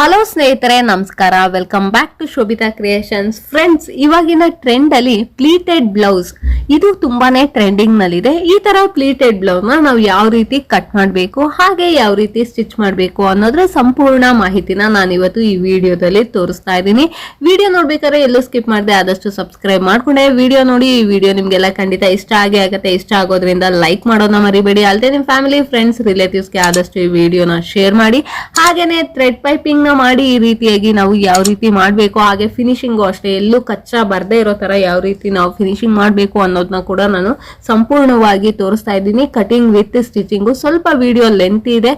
Hello ಸ್ನೇಹಿತರೆ, ನಮಸ್ಕಾರ. Welcome back to Shobhita creations friends ಇವಾಗಿನ ಟ್ರೆಂಡ್ ಅಲ್ಲಿ ಪ್ಲೀಟೆಡ್ ಬ್ಲೌಸ್ ಇದು ತುಂಬಾನೇ ಟ್ರೆಂಡಿಂಗ್ ನಲ್ಲಿದೆ. ಈ ತರ ಪ್ಲೀಟೆಡ್ ಬ್ಲೌಸ್ನ ನಾವು ಯಾವ ರೀತಿ ಕಟ್ ಮಾಡಬೇಕು, ಹಾಗೆ ಯಾವ ರೀತಿ ಸ್ಟಿಚ್ ಮಾಡಬೇಕು ಅನ್ನೋದ್ರ ಸಂಪೂರ್ಣ ಮಾಹಿತಿನ ನಾನು ಇವತ್ತು ಈ ವಿಡಿಯೋದಲ್ಲಿ ತೋರಿಸ್ತಾ ಇದ್ದೀನಿ. ವಿಡಿಯೋ ನೋಡ್ಬೇಕಾದ್ರೆ ಎಲ್ಲೂ ಸ್ಕಿಪ್ ಮಾಡದೆ ಆದಷ್ಟು ಸಬ್ಸ್ಕ್ರೈಬ್ ಮಾಡ್ಕೊಂಡೆ. ವಿಡಿಯೋ ನೋಡಿ, ಈ ವಿಡಿಯೋ ನಿಮ್ಗೆಲ್ಲ ಖಂಡಿತ ಇಷ್ಟ ಆಗೇ ಆಗುತ್ತೆ. ಇಷ್ಟ ಆಗೋದ್ರಿಂದ ಲೈಕ್ ಮಾಡೋದನ್ನ ಮರಿಬೇಡಿ. ಅಲ್ಲದೆ ನಿಮ್ಮ ಫ್ಯಾಮಿಲಿ ಫ್ರೆಂಡ್ಸ್ ರಿಲೇಟಿವ್ಸ್ಗೆ ಆದಷ್ಟು ಈ ವಿಡಿಯೋನ ಶೇರ್ ಮಾಡಿ. ಹಾಗೇನೆ ಥ್ರೆಡ್ ಪೈಪಿಂಗ್ ಮಾಡಿ ಈ ರೀತಿಯಾಗಿ ನಾವು ಯಾವ ರೀತಿ ಮಾಡಬೇಕು, ಹಾಗೆ ಫಿನಿಶಿಂಗು ಅಷ್ಟೇ, ಎಲ್ಲೂ ಕಚ್ಚಾ ಬರ್ದೇ ಇರೋ ತರ ಯಾವ ರೀತಿ ನಾವು ಫಿನಿಶಿಂಗ್ ಮಾಡಬೇಕು ಅನ್ನೋದನ್ನ ಕೂಡ ನಾನು ಸಂಪೂರ್ಣವಾಗಿ ತೋರಿಸ್ತಾ ಇದ್ದೀನಿ. ಕಟಿಂಗ್ ವಿತ್ ಸ್ಟಿಚಿಂಗು ಸ್ವಲ್ಪ ವಿಡಿಯೋ ಲೆಂತ್ ಇದೆ.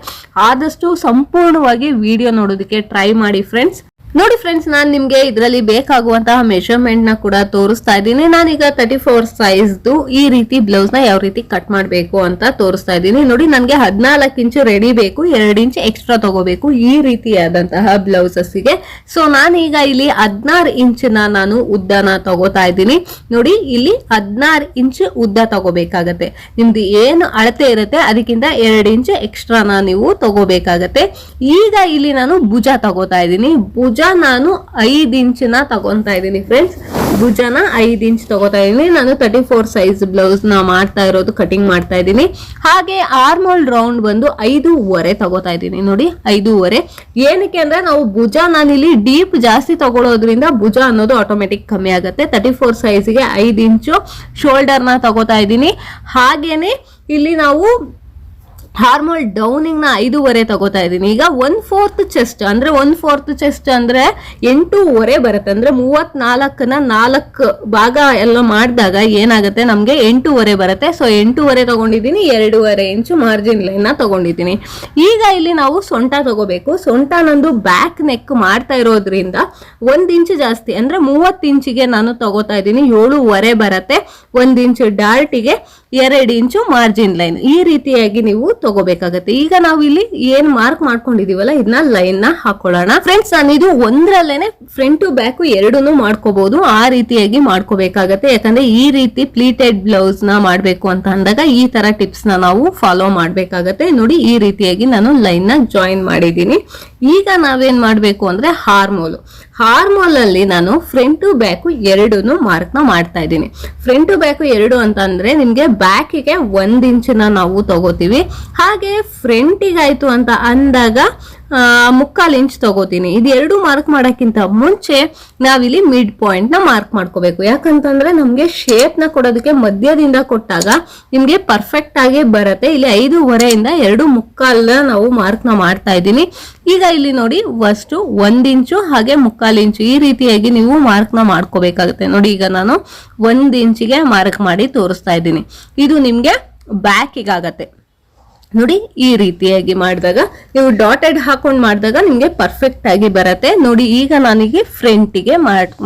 ಆದಷ್ಟು ಸಂಪೂರ್ಣವಾಗಿ ವಿಡಿಯೋ ನೋಡೋದಕ್ಕೆ ಟ್ರೈ ಮಾಡಿ ಫ್ರೆಂಡ್ಸ್ ನೋಡಿ ಫ್ರೆಂಡ್ಸ್ ನಾನು ನಿಮ್ಗೆ ಇದರಲ್ಲಿ ಬೇಕಾಗುವಂತಹ ಮೆಷರ್ಮೆಂಟ್ನ ಕೂಡ ತೋರಿಸ್ತಾ ಇದ್ದೀನಿ. ನಾನೀಗ ತರ್ಟಿ ಫೋರ್ ಸೈಜ್ದು ಈ ರೀತಿ ಬ್ಲೌಸ್ನ ಯಾವ ರೀತಿ ಕಟ್ ಮಾಡಬೇಕು ಅಂತ ತೋರಿಸ್ತಾ ಇದ್ದೀನಿ. ನೋಡಿ, ನನಗೆ ಹದಿನಾಲ್ಕು ಇಂಚು ರೆಡಿ ಬೇಕು, ಎರಡು ಇಂಚು ಎಕ್ಸ್ಟ್ರಾ ತಗೋಬೇಕು ಈ ರೀತಿಯಾದಂತಹ ಬ್ಲೌಸಸ್ಗೆ. ಸೊ ನಾನೀಗ ಇಲ್ಲಿ ಹದಿನಾರು ಇಂಚಿನ ನಾನು ಉದ್ದನ ತಗೋತಾ ಇದ್ದೀನಿ. ನೋಡಿ, ಇಲ್ಲಿ ಹದಿನಾರು ಇಂಚ್ ಉದ್ದ ತಗೋಬೇಕಾಗತ್ತೆ. ನಿಮ್ದು ಏನು ಅಳತೆ ಇರುತ್ತೆ ಅದಕ್ಕಿಂತ ಎರಡು ಇಂಚು ಎಕ್ಸ್ಟ್ರಾನ ನೀವು ತಗೋಬೇಕಾಗತ್ತೆ. ಈಗ ಇಲ್ಲಿ ನಾನು ಭುಜ ತಗೋತಾ ಇದ್ದೀನಿ. ಭುಜ ನಾನು ಐದು ಇಂಚಿನ ತಗೊತಾ ಇದ್ದೀನಿ ಫ್ರೆಂಡ್ಸ್ ಭುಜನ ಐದು ಇಂಚ್ ತಗೋತಾ ಇದ್ದೀನಿ. ನಾನು ತರ್ಟಿ ಫೋರ್ ಸೈಜ್ ಬ್ಲೌಸ್ನ ಮಾಡ್ತಾ ಇರೋದು ಕಟಿಂಗ್ ಮಾಡ್ತಾ ಇದ್ದೀನಿ. ಹಾಗೆ ಆರ್ಮೋಲ್ ರೌಂಡ್ ಬಂದು ಐದೂವರೆ ತಗೋತಾ ಇದ್ದೀನಿ. ನೋಡಿ, ಐದೂವರೆ. ಏನಕ್ಕೆ ಅಂದ್ರೆ ನಾವು ಭುಜ ನಾನಿಲ್ಲಿ ಡೀಪ್ ಜಾಸ್ತಿ ತಗೊಳ್ಳೋದ್ರಿಂದ ಭುಜ ಅನ್ನೋದು ಆಟೋಮೆಟಿಕ್ ಕಮ್ಮಿ ಆಗುತ್ತೆ. ತರ್ಟಿ ಫೋರ್ ಸೈಜ್ಗೆ ಐದು ಇಂಚು ಶೋಲ್ಡರ್ನ ತಗೋತಾ ಇದ್ದೀನಿ. ಹಾಗೇನೆ ಇಲ್ಲಿ ನಾವು ಹಾರ್ಮೋಲ್ ಡೌನಿಂಗ್ನ ಐದೂವರೆ ತಗೋತಾ ಇದ್ದೀನಿ. ಈಗ ಒನ್ ಫೋರ್ತ್ ಚೆಸ್ಟ್ ಅಂದ್ರೆ ಒನ್ ಫೋರ್ತ್ ಚೆಸ್ಟ್ ಅಂದ್ರೆ ಎಂಟೂವರೆ ಬರುತ್ತೆ. ಅಂದ್ರೆ ಮೂವತ್ನಾಲ್ಕನ ನಾಲ್ಕು ಭಾಗ ಎಲ್ಲ ಮಾಡಿದಾಗ ಏನಾಗುತ್ತೆ? ನಮಗೆ ಎಂಟೂವರೆ ಬರುತ್ತೆ. ಸೊ ಎಂಟೂವರೆ ತಗೊಂಡಿದ್ದೀನಿ, ಎರಡೂವರೆ ಇಂಚು ಮಾರ್ಜಿನ್ ಲೈನ್ನ ತಗೊಂಡಿದ್ದೀನಿ. ಈಗ ಇಲ್ಲಿ ನಾವು ಸೊಂಟ ತಗೋಬೇಕು. ಸೊಂಟ ನಂದು ಬ್ಯಾಕ್ ನೆಕ್ ಮಾಡ್ತಾ ಇರೋದ್ರಿಂದ ಒಂದ್ ಇಂಚು ಜಾಸ್ತಿ, ಅಂದ್ರೆ ಮೂವತ್ತು ಇಂಚಿಗೆ ನಾನು ತಗೋತಾ ಇದ್ದೀನಿ. ಏಳೂವರೆ ಬರುತ್ತೆ. ಒಂದ್ ಇಂಚು ಡಾರ್ಟಿಗೆ ಎರಡು ಇಂಚು ಮಾರ್ಜಿನ್ ಲೈನ್. ಈ ರೀತಿಯಾಗಿ ನೀವು ತಗೋಬೇಕಾಗತ್ತೆ. ಈಗ ನಾವು ಇಲ್ಲಿ ಏನ್ ಮಾರ್ಕ್ ಮಾಡ್ಕೊಂಡಿದೀವಲ್ಲ ಇದನ್ನ ಲೈನ್ನ ಹಾಕೊಳ್ಳೋಣ. ಫ್ರೆಂಡ್ಸ್ ನಾನು ಇದು ಒಂದ್ರಲ್ಲೇನೆ ಫ್ರಂಟ್ ಟು ಬ್ಯಾಕ್ ಎರಡೂನು ಮಾಡ್ಕೋಬಹುದು ಆ ರೀತಿಯಾಗಿ ಮಾಡ್ಕೋಬೇಕಾಗತ್ತೆ. ಯಾಕಂದ್ರೆ ಈ ರೀತಿ ಪ್ಲೀಟೆಡ್ ಬ್ಲೌಸ್ನ ಮಾಡ್ಬೇಕು ಅಂತ ಅಂದಾಗ ಈ ತರ ಟಿಪ್ಸ್ನ ನಾವು ಫಾಲೋ ಮಾಡ್ಬೇಕಾಗತ್ತೆ. ನೋಡಿ, ಈ ರೀತಿಯಾಗಿ ನಾನು ಲೈನ್ನ ಜಾಯಿನ್ ಮಾಡಿದ್ದೀನಿ. ಈಗ ನಾವೇನ್ ಮಾಡ್ಬೇಕು ಅಂದ್ರೆ ಹಾರ್ಮೋಲ್. ಹಾರ್ಮೋಲ್ ಅಲ್ಲಿ ನಾನು ಫ್ರಂಟ್ ಟು ಬ್ಯಾಕ್ ಎರಡೂನು ಮಾರ್ಕ್ನ ಮಾಡ್ತಾ ಇದ್ದೀನಿ. ಫ್ರಂಟ್ ಟು ಬ್ಯಾಕ್ ಎರಡು ಅಂತ ಅಂದ್ರೆ ನಿಮ್ಗೆ ಬ್ಯಾಕಿಗೆ ಒಂದ್ ಇಂಚಿನ ನಾವು ತಗೋತೀವಿ. ಹಾಗೆ ಫ್ರಂಟಿಗಾಯ್ತು ಅಂತ ಅಂದಾಗ ಮುಕ್ಕಾಲ್ ಇಂಚ್ ತಗೋತೀನಿ. ಇದು ಎರಡು ಮಾರ್ಕ್ ಮಾಡೋಕ್ಕಿಂತ ಮುಂಚೆ ನಾವಿಲ್ಲಿ ಮಿಡ್ ಪಾಯಿಂಟ್ನ ಮಾರ್ಕ್ ಮಾಡ್ಕೋಬೇಕು. ಯಾಕಂತಂದ್ರೆ ನಮಗೆ ಶೇಪ್ನ ಕೊಡೋದಕ್ಕೆ ಮಧ್ಯದಿಂದ ಕೊಟ್ಟಾಗ ನಿಮಗೆ ಪರ್ಫೆಕ್ಟ್ ಆಗಿ ಬರುತ್ತೆ. ಇಲ್ಲಿ ಐದೂವರೆಯಿಂದ ಎರಡು ಮುಕ್ಕಾಲನ್ನ ನಾವು ಮಾರ್ಕ್ನ ಮಾಡ್ತಾ ಇದ್ದೀನಿ. ಈಗ ಇಲ್ಲಿ ನೋಡಿ ಫಸ್ಟು ಒಂದು ಇಂಚು, ಹಾಗೆ ಮುಕ್ಕಾಲ್ ಇಂಚು. ಈ ರೀತಿಯಾಗಿ ನೀವು ಮಾರ್ಕ್ನ ಮಾಡ್ಕೋಬೇಕಾಗುತ್ತೆ. ನೋಡಿ, ಈಗ ನಾನು ಒಂದು ಇಂಚಿಗೆ ಮಾರ್ಕ್ ಮಾಡಿ ತೋರಿಸ್ತಾ ಇದ್ದೀನಿ. ಇದು ನಿಮಗೆ ಬ್ಯಾಕಿಗಾಗತ್ತೆ ನೋಡಿ ಈ ರೀತಿಯಾಗಿ ಮಾಡಿದಾಗ, ನೀವು ಡಾಟೆಡ್ ಹಾಕೊಂಡು ಮಾಡಿದಾಗ ನಿಮಗೆ ಪರ್ಫೆಕ್ಟ್ ಆಗಿ ಬರುತ್ತೆ. ನೋಡಿ ಈಗ ನನಗೆ ಫ್ರಂಟಿಗೆ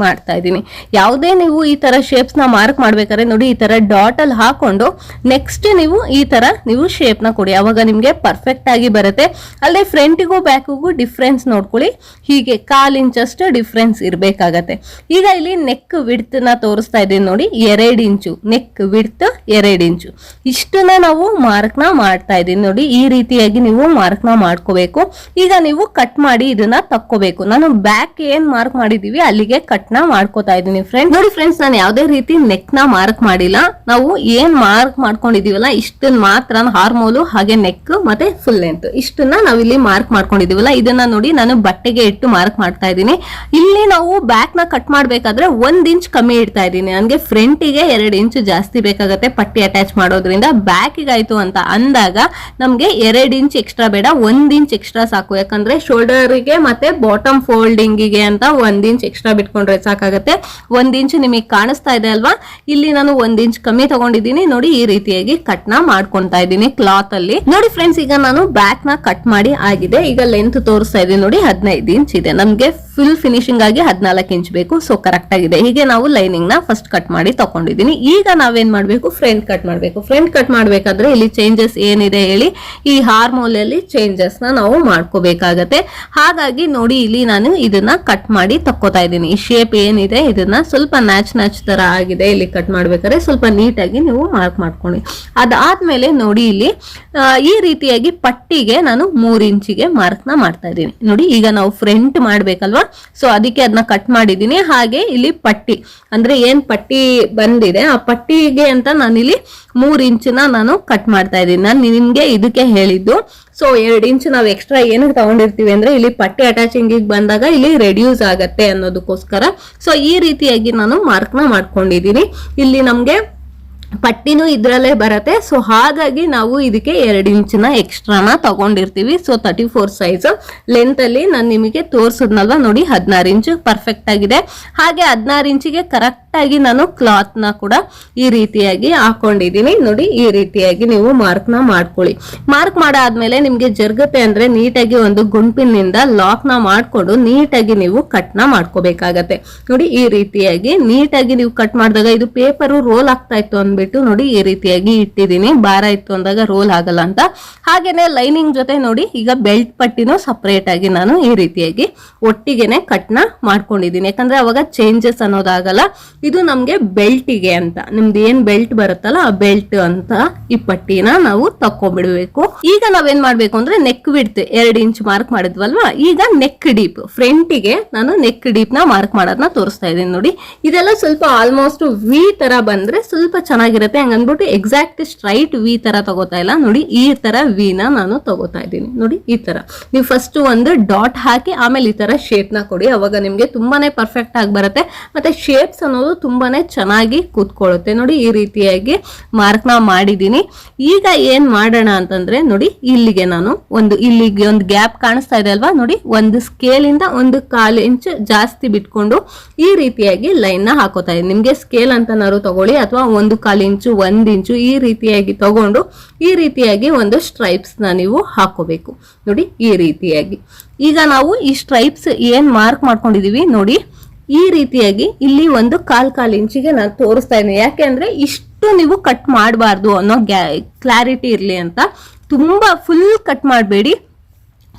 ಮಾಡ್ತಾ ಇದ್ದೀನಿ. ಯಾವುದೇ ನೀವು ಈ ತರ ಶೇಪ್ಸ್ನ ಮಾರ್ಕ್ ಮಾಡ್ಬೇಕಾದ್ರೆ ನೋಡಿ ಈ ತರ ಡಾಟ್ ಅಲ್ಲಿ ಹಾಕೊಂಡು ನೆಕ್ಸ್ಟ್ ನೀವು ಈ ತರ ನೀವು ಶೇಪ್ ಕೊಡಿ. ಅವಾಗ ನಿಮಗೆ ಪರ್ಫೆಕ್ಟ್ ಆಗಿ ಬರುತ್ತೆ. ಅಲ್ಲದೆ ಫ್ರಂಟಿಗೂ ಬ್ಯಾಕಿಗೂ ಡಿಫ್ರೆನ್ಸ್ ನೋಡ್ಕೊಳ್ಳಿ. ಹೀಗೆ ಕಾಲ್ ಇಂಚಷ್ಟು ಡಿಫ್ರೆನ್ಸ್ ಇರಬೇಕಾಗತ್ತೆ. ಈಗ ಇಲ್ಲಿ ನೆಕ್ ವಿಡ್ತ್ನ ತೋರಿಸ್ತಾ ಇದ್ದೀನಿ ನೋಡಿ. ಎರಡು ಇಂಚು. ನೆಕ್ ವಿಡ್ತ್ ಎರಡು ಇಂಚು. ಇಷ್ಟನ್ನ ನಾವು ಮಾರ್ಕ್ನ ಮಾಡ್ತಾ ಇದ್ದೀನಿ. ನೋಡಿ, ಈ ರೀತಿಯಾಗಿ ನೀವು ಮಾರ್ಕ್ನ ಮಾಡ್ಕೋಬೇಕು. ಈಗ ನೀವು ಕಟ್ ಮಾಡಿ ಇದನ್ನ ತಕ್ಕೋಬೇಕು. ನಾನು ಬ್ಯಾಕ್ ಏನ್ ಮಾರ್ಕ್ ಮಾಡಿದೀವಿ, ಅಲ್ಲಿಗೆ ಕಟ್ನ ಮಾಡ್ಕೋತಾ ಇದ್ದೀನಿ ಫ್ರೆಂಡ್ ನೋಡಿ ಫ್ರೆಂಡ್ಸ್ ನಾನು ಯಾವುದೇ ರೀತಿ ನೆಕ್ನ ಮಾರ್ಕ್ ಮಾಡಿಲ್ಲ. ನಾವು ಏನ್ ಮಾರ್ಕ್ ಮಾಡ್ಕೊಂಡಿದೀವಲ್ಲ ಇಷ್ಟನ್ನ ಮಾತ್ರ ಹಾರ್ಮೋಲು ಹಾಗೆ ನೆಕ್ ಮತ್ತೆ ಫುಲ್ ಲೆಂತ್ ಇಷ್ಟನ್ನ ನಾವಿಲ್ಲಿ ಮಾರ್ಕ್ ಮಾಡ್ಕೊಂಡಿದೀವಲ್ಲ, ಇದನ್ನ ನೋಡಿ ನಾನು ಬಟ್ಟೆಗೆ ಇಟ್ಟು ಮಾರ್ಕ್ ಮಾಡ್ತಾ ಇದ್ದೀನಿ. ಇಲ್ಲಿ ನಾವು ಬ್ಯಾಕ್ನ ಕಟ್ ಮಾಡ್ಬೇಕಾದ್ರೆ ಒಂದ್ ಇಂಚ್ ಕಮ್ಮಿ ಇಡ್ತಾ ಇದ್ದೀನಿ. ನನಗೆ ಫ್ರಂಟಿಗೆ ಎರಡು ಇಂಚ್ ಜಾಸ್ತಿ ಬೇಕಾಗತ್ತೆ ಪಟ್ಟಿ ಅಟ್ಯಾಚ್ ಮಾಡೋದ್ರಿಂದ. ಬ್ಯಾಕ್ ಆಯ್ತು ಅಂತ ಅಂದಾಗ ನಮ್ಗೆ ಎರಡ್ ಇಂಚ್ ಎಕ್ಸ್ಟ್ರಾ ಬೇಡ, ಒಂದ್ ಇಂಚ್ ಎಕ್ಸ್ಟ್ರಾ ಸಾಕು. ಯಾಕಂದ್ರೆ ಶೋಲ್ಡರ್ಗೆ ಮತ್ತೆ ಬಾಟಮ್ ಫೋಲ್ಡಿಂಗಿಗೆ ಅಂತ ಒಂದ್ ಇಂಚ್ ಎಕ್ಸ್ಟ್ರಾ ಬಿಟ್ಕೊಂಡ್ರೆ ಸಾಕಾಗತ್ತೆ. ಒಂದ್ ಇಂಚ್ ನಿಮಗೆ ಕಾಣಿಸ್ತಾ ಇದೆ ಅಲ್ವಾ? ಇಲ್ಲಿ ನಾನು ಒಂದ್ ಇಂಚ್ ಕಮ್ಮಿ ತಗೊಂಡಿದ್ದೀನಿ. ನೋಡಿ ಈ ರೀತಿಯಾಗಿ ಕಟ್ನ ಮಾಡ್ಕೊಂತಾ ಇದ್ದೀನಿ ಕ್ಲಾತ್ ಅಲ್ಲಿ. ನೋಡಿ ಫ್ರೆಂಡ್ಸ್ ಈಗ ನಾನು ಬ್ಯಾಕ್ನ ಕಟ್ ಮಾಡಿ ಆಗಿದೆ. ಈಗ ಲೆಂತ್ ತೋರಿಸ್ತಾ ಇದೀನಿ ನೋಡಿ ಹದಿನೈದು ಇಂಚ್ ಇದೆ. ನಮ್ಗೆ ಫುಲ್ ಫಿನಿಶಿಂಗ್ ಆಗಿ ಹದಿನಾಲ್ಕು ಇಂಚ್ ಬೇಕು. ಸೊ ಕರೆಕ್ಟ್ ಆಗಿದೆ. ಹೀಗೆ ನಾವು ಲೈನಿಂಗ್ನ ಫಸ್ಟ್ ಕಟ್ ಮಾಡಿ ತಗೊಂಡಿದ್ದೀನಿ ಈಗ ನಾವೇನ್ ಮಾಡಬೇಕು? ಫ್ರಂಟ್ ಕಟ್ ಮಾಡಬೇಕು. ಫ್ರಂಟ್ ಕಟ್ ಮಾಡಬೇಕಾದ್ರೆ ಇಲ್ಲಿ ಚೇಂಜಸ್ ಏನಿದೆ ಹೇಳಿ, ಈ ಹಾರ್ಮೋಲಲ್ಲಿ ಚೇಂಜಸ್ನ ನಾವು ಮಾಡ್ಕೋಬೇಕಾಗತ್ತೆ. ಹಾಗಾಗಿ ನೋಡಿ, ಇಲ್ಲಿ ನಾನು ಇದನ್ನ ಕಟ್ ಮಾಡಿ ತಕ್ಕೋತಾ ಇದ್ದೀನಿ. ಈ ಶೇಪ್ ಏನಿದೆ, ಇದನ್ನ ಸ್ವಲ್ಪ ನ್ಯಾಚ್ ನ್ಯಾಚ್ ತರ ಆಗಿದೆ ಇಲ್ಲಿ ಕಟ್ ಮಾಡ್ಬೇಕಾದ್ರೆ ಸ್ವಲ್ಪ ನೀಟಾಗಿ ನೀವು ಮಾರ್ಕ್ ಮಾಡ್ಕೊಳ್ಳಿ. ಅದಾದ್ಮೇಲೆ ನೋಡಿ ಇಲ್ಲಿ ಈ ರೀತಿಯಾಗಿ ಪಟ್ಟಿಗೆ ನಾನು ಮೂರು ಇಂಚಿಗೆ ಮಾರ್ಕ್ನ ಮಾಡ್ತಾ ಇದ್ದೀನಿ. ನೋಡಿ, ಈಗ ನಾವು ಫ್ರಂಟ್ ಮಾಡ್ಬೇಕಲ್ವಾ? ಸೊ ಅದಕ್ಕೆ ಅದನ್ನ ಕಟ್ ಮಾಡಿದ್ದೀನಿ ಹಾಗೆ ಇಲ್ಲಿ ಪಟ್ಟಿ. ಅಂದ್ರೆ ಏನ್ ಪಟ್ಟಿ ಬಂದಿದೆ? ಆ ಪಟ್ಟಿಗೆ ಅಂತ ನಾನು ಇಲ್ಲಿ ಮೂರ್ ಇಂಚಿನ ನಾನು ಕಟ್ ಮಾಡ್ತಾ ಇದ್ದೀನಿ. ನಾನು ನಿಮ್ಗೆ ಇದಕ್ಕೆ ಹೇಳಿದ್ದು. ಸೊ ಎರಡ್ ಇಂಚ್ ನಾವು ಎಕ್ಸ್ಟ್ರಾ ಏನಕ್ಕೆ ತಗೊಂಡಿರ್ತೀವಿ ಅಂದ್ರೆ ಇಲ್ಲಿ ಪಟ್ಟಿ ಅಟ್ಯಾಚಿಂಗ್ ಬಂದಾಗ ಇಲ್ಲಿ ರೆಡ್ಯೂಸ್ ಆಗತ್ತೆ ಅನ್ನೋದಕ್ಕೋಸ್ಕರ. ಸೊ ಈ ರೀತಿಯಾಗಿ ನಾನು ಮಾರ್ಕ್ನ ಮಾಡ್ಕೊಂಡಿದ್ದೀನಿ ಇಲ್ಲಿ ನಮ್ಗೆ ಪಟ್ಟಿನೂ ಇದರಲ್ಲೇ ಬರುತ್ತೆ. ಸೊ ಹಾಗಾಗಿ ನಾವು ಇದಕ್ಕೆ ಎರಡು ಇಂಚಿನ ಎಕ್ಸ್ಟ್ರಾನ ತಗೊಂಡಿರ್ತೀವಿ. So thirty four size length ಅಲ್ಲಿ ನಾನು ನಿಮಗೆ ತೋರಿಸಿದ್ನಲ್ವಾ? ನೋಡಿ, ಹದಿನಾರು ಇಂಚು ಪರ್ಫೆಕ್ಟ್ ಆಗಿದೆ. ಹಾಗೆ ಹದಿನಾರು ಇಂಚಿಗೆ ಕರೆಕ್ಟ್ ಆಗಿ ನಾನು ಕ್ಲಾತ್ನ ಕೂಡ ಈ ರೀತಿಯಾಗಿ ಹಾಕೊಂಡಿದೀನಿ ನೋಡಿ, ಈ ರೀತಿಯಾಗಿ ನೀವು ಮಾರ್ಕ್ನ ಮಾಡ್ಕೊಳ್ಳಿ. ಮಾರ್ಕ್ ಮಾಡಾದ್ಮೇಲೆ ನಿಮ್ಗೆ ಜರ್ಗತೆ ಅಂದ್ರೆ ನೀಟಾಗಿ ಒಂದು ಗುಂಪಿನಿಂದ ಲಾಕ್ನ ಮಾಡ್ಕೊಂಡು ನೀಟಾಗಿ ನೀವು ಕಟ್ನ ಮಾಡ್ಕೋಬೇಕಾಗತ್ತೆ. ನೋಡಿ, ಈ ರೀತಿಯಾಗಿ ನೀಟಾಗಿ ನೀವು ಕಟ್ ಮಾಡಿದಾಗ ಇದು ಪೇಪರ್ ರೋಲ್ ಆಗ್ತಾ ಇತ್ತು ಅಂದ್ಬಿಟ್ಟು ನೋಡಿ ಈ ರೀತಿಯಾಗಿ ಇಟ್ಟಿದ್ದೀನಿ. ಭಾರ ಇತ್ತು ಅಂದಾಗ ರೋಲ್ ಆಗಲ್ಲ ಅಂತ. ಹಾಗೇನೆ ಲೈನಿಂಗ್ ಜೊತೆ ನೋಡಿ ಈಗ ಬೆಲ್ಟ್ ಪಟ್ಟಿನೂ ಸಪ್ರೇಟ್ ಆಗಿ ನಾನು ಈ ರೀತಿಯಾಗಿ ಒಟ್ಟಿಗೆನೆ ಕಟ್ನ ಮಾಡ್ಕೊಂಡಿದ್ದೀನಿ. ಯಾಕಂದ್ರೆ ಅವಾಗ ಚೇಂಜಸ್ ಅನ್ನೋದಾಗಲ್ಲ, ಇದು ನಮ್ಗೆ ಬೆಲ್ಟಿಗೆ ಅಂತ. ನಿಮ್ದು ಏನ್ ಬೆಲ್ಟ್ ಬರುತ್ತಲ್ಲ ಆ ಬೆಲ್ಟ್ ಅಂತ ಈ ಪಟ್ಟಿನ ನಾವು ತಕೊಂಡ್ಬಿಡ್ಬೇಕು ಈಗ ನಾವೇನ್ ಮಾಡ್ಬೇಕು ಅಂದ್ರೆ ನೆಕ್ ವಿಡ್ತ್ ಎರಡು ಇಂಚ್ ಮಾರ್ಕ್ ಮಾಡಿದ್ವಲ್ವಾ? ಈಗ ನೆಕ್ ಡೀಪ್ ಫ್ರಂಟಿಗೆ ನಾನು ನೆಕ್ ಡೀಪ್ನ ಮಾರ್ಕ್ ಮಾಡೋದನ್ನ ತೋರಿಸ್ತಾ ಇದ್ದೀನಿ ನೋಡಿ. ಇದೆಲ್ಲ ಸ್ವಲ್ಪ ಆಲ್ಮೋಸ್ಟ್ ವಿ ತರ ಬಂದ್ರೆ ಸ್ವಲ್ಪ ಚೆನ್ನಾಗಿರುತ್ತೆ. ಅಂದ್ಬಿಟ್ಟು ಎಕ್ಸಾಕ್ಟ್ ಸ್ಟ್ರೈಟ್ ವಿ ತರ ತಗೋತಾ ಇಲ್ಲ. ನೋಡಿ, ಈ ತರ ವಿ ನ ನಾನು ತಗೋತಾ ಇದ್ದೀನಿ. ನೋಡಿ, ಈ ತರ. ನೀವು ಫಸ್ಟ್ ಒಂದು ಡಾಟ್ ಹಾಕಿ, ಆಮೇಲೆ ಈ ತರ ಶೇಪ್ನ ಕೊಡಿ. ಅವಾಗ ನಿಮ್ಗೆ ತುಂಬಾನೇ ಪರ್ಫೆಕ್ಟ್ ಆಗಿ ಬರುತ್ತೆ. ಮತ್ತೆ ಶೇಪ್ಸ್ ಅನ್ನೋದು ತುಂಬಾನೇ ಚೆನ್ನಾಗಿ ಕೂತ್ಕೊಳ್ಳುತ್ತೆ. ನೋಡಿ, ಈ ರೀತಿಯಾಗಿ ಮಾರ್ಕ್ನ ಮಾಡಿದೀನಿ ಈಗ ಏನ್ ಮಾಡೋಣ ಅಂತಂದ್ರೆ, ನೋಡಿ, ಇಲ್ಲಿಗೆ ನಾನು ಒಂದು, ಇಲ್ಲಿಗೆ ಒಂದು ಗ್ಯಾಪ್ ಕಾಣಿಸ್ತಾ ಇದೆ ಅಲ್ವಾ? ನೋಡಿ, ಒಂದು ಸ್ಕೇಲ್ ಇಂದ ಒಂದು ಕಾಲು ಇಂಚ್ ಜಾಸ್ತಿ ಬಿಟ್ಕೊಂಡು ಈ ರೀತಿಯಾಗಿ ಲೈನ್ನ ಹಾಕೋತಾ ಇದ್ದೀನಿ. ನಿಮ್ಗೆ ಸ್ಕೇಲ್ ಅಂತನಾರು ತಗೊಳ್ಳಿ, ಅಥವಾ ಒಂದು ಇಂಚು, ಒಂದ್ ಇಂಚು ಈ ರೀತಿಯಾಗಿ ತಗೊಂಡು ಈ ರೀತಿಯಾಗಿ ಒಂದು ಸ್ಟ್ರೈಪ್ಸ್ನ ನೀವು ಹಾಕೋಬೇಕು ನೋಡಿ, ಈ ರೀತಿಯಾಗಿ. ಈಗ ನಾವು ಈ ಸ್ಟ್ರೈಪ್ಸ್ ಏನ್ ಮಾರ್ಕ್ ಮಾಡ್ಕೊಂಡಿದೀವಿ ನೋಡಿ, ಈ ರೀತಿಯಾಗಿ ಇಲ್ಲಿ ಒಂದು ಕಾಲ್ ಕಾಲ್ ಇಂಚಿಗೆ ನಾನು ತೋರಿಸ್ತಾ ಇದ್ದೀನಿ. ಯಾಕೆ ಅಂದ್ರೆ ಇಷ್ಟು ನೀವು ಕಟ್ ಮಾಡಬಾರ್ದು ಅನ್ನೋ ಗ್ಯಾ ಕ್ಲಾರಿಟಿ ಇರಲಿ ಅಂತ. ತುಂಬಾ ಫುಲ್ ಕಟ್ ಮಾಡಬೇಡಿ.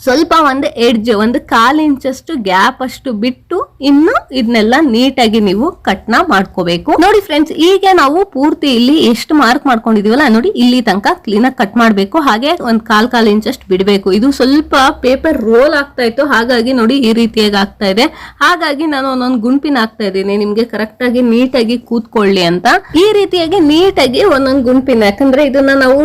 ಸ್ವಲ್ಪ ಒಂದು ಎಡ್ಜ್ ಒಂದು ಕಾಲು ಇಂಚಷ್ಟು ಗ್ಯಾಪ್ ಅಷ್ಟು ಬಿಟ್ಟು ಇನ್ನು ಇದನ್ನೆಲ್ಲ ನೀಟಾಗಿ ನೀವು ಕಟ್ನ ಮಾಡ್ಕೋಬೇಕು. ನೋಡಿ ಫ್ರೆಂಡ್ಸ್ ಈಗ ನಾವು ಪೂರ್ತಿ ಇಲ್ಲಿ ಎಷ್ಟು ಮಾರ್ಕ್ ಮಾಡ್ಕೊಂಡಿದೀವಲ್ಲ, ನೋಡಿ ಇಲ್ಲಿ ತನಕ ಕ್ಲೀನ್ ಆಗಿ ಕಟ್ ಮಾಡಬೇಕು. ಹಾಗೆ ಒಂದ್ ಕಾಲ್ ಕಾಲ್ ಇಂಚಷ್ಟು ಬಿಡಬೇಕು. ಇದು ಸ್ವಲ್ಪ ಪೇಪರ್ ರೋಲ್ ಆಗ್ತಾ ಇತ್ತು, ಹಾಗಾಗಿ ನೋಡಿ ಈ ರೀತಿಯಾಗಿ ಆಗ್ತಾ ಇದೆ. ಹಾಗಾಗಿ ನಾನು ಒಂದೊಂದು ಗುಂಪಿನ ಆಗ್ತಾ ಇದ್ದೀನಿ. ನಿಮ್ಗೆ ಕರೆಕ್ಟ್ ಆಗಿ ನೀಟಾಗಿ ಕೂತ್ಕೊಳ್ಳಿ ಅಂತ. ಈ ರೀತಿಯಾಗಿ ನೀಟಾಗಿ ಒಂದೊಂದು ಗುಂಪಿನ, ಯಾಕಂದ್ರೆ ಇದನ್ನ ನಾವು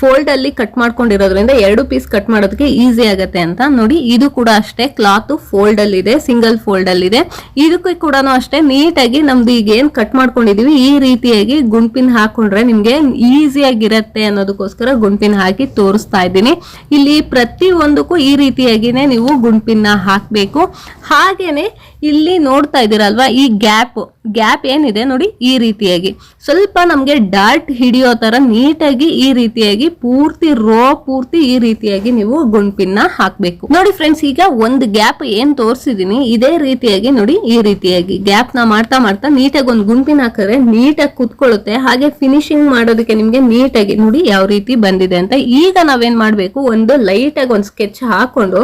ಫೋಲ್ಡ್ ಅಲ್ಲಿ ಕಟ್ ಮಾಡ್ಕೊಂಡಿರೋದ್ರಿಂದ ಎರಡು ಪೀಸ್ ಕಟ್ ಮಾಡೋದಕ್ಕೆ ಈಸಿ ಆಗತ್ತೆ. ಅಂತ ನೋಡಿ, ಇದು ಕೂಡ ಅಷ್ಟೇ ಕ್ಲಾತ್ ಫೋಲ್ಡ್ ಅಲ್ಲಿ ಇದೆ ಸಿಂಗಲ್ ಫೋಲ್ಡ್ ಅಲ್ಲಿ ಇದೆ ಇದಕ್ಕೂ ಕೂಡ ಅಷ್ಟೇ ನೀಟಾಗಿ ನಮ್ದು ಈಗ ಏನ್ ಕಟ್ ಮಾಡ್ಕೊಂಡಿದೀವಿ, ಈ ರೀತಿಯಾಗಿ ಗುಂಪಿನ ಹಾಕೊಂಡ್ರೆ ನಿಮ್ಗೆ ಈಸಿ ಆಗಿರತ್ತೆ ಅನ್ನೋದಕ್ಕೋಸ್ಕರ ಗುಂಪಿನ ಹಾಕಿ ತೋರಿಸ್ತಾ ಇದ್ದೀನಿ. ಇಲ್ಲಿ ಪ್ರತಿ ಒಂದಕ್ಕೂ ಈ ರೀತಿಯಾಗಿನೇ ನೀವು ಗುಂಪಿನ ಹಾಕ್ಬೇಕು. ಹಾಗೇನೆ ಇಲ್ಲಿ ನೋಡ್ತಾ ಇದ್ದೀರಲ್ವಾ ಈ ಗ್ಯಾಪ್ ಗ್ಯಾಪ್ ಏನಿದೆ ನೋಡಿ ಈ ರೀತಿಯಾಗಿ. ಸ್ವಲ್ಪ ನಮಗೆ ಡಾರ್ಟ್ ಹಿಡಿಯೋ ತರ ನೀಟಾಗಿ ಈ ರೀತಿಯಾಗಿ ಪೂರ್ತಿ ರೋ ಪೂರ್ತಿ ಈ ರೀತಿಯಾಗಿ ನೀವು ಗುಂಪಿನ ಹಾಕಬೇಕು. ನೋಡಿ ಫ್ರೆಂಡ್ಸ್ ಈಗ ಒಂದು ಗ್ಯಾಪ್ ಏನ್ ತೋರಿಸಿದೀನಿ, ಇದೇ ರೀತಿಯಾಗಿ ನೋಡಿ ಈ ರೀತಿಯಾಗಿ. ಗ್ಯಾಪ್ನ ಮಾಡ್ತಾ ಮಾಡ್ತಾ ನೀಟಾಗಿ ಒಂದು ಗುಂಪಿನ ಹಾಕಿದ್ರೆ ನೀಟಾಗಿ ಕುತ್ಕೊಳ್ಳುತ್ತೆ. ಹಾಗೆ ಫಿನಿಶಿಂಗ್ ಮಾಡೋದಕ್ಕೆ ನಿಮ್ಗೆ ನೀಟಾಗಿ ನೋಡಿ ಯಾವ ರೀತಿ ಬಂದಿದೆ ಅಂತ. ಈಗ ನಾವೇನ್ ಮಾಡ್ಬೇಕು, ಒಂದು ಲೈಟ್ ಆಗಿ ಒಂದು ಸ್ಕೆಚ್ ಹಾಕೊಂಡು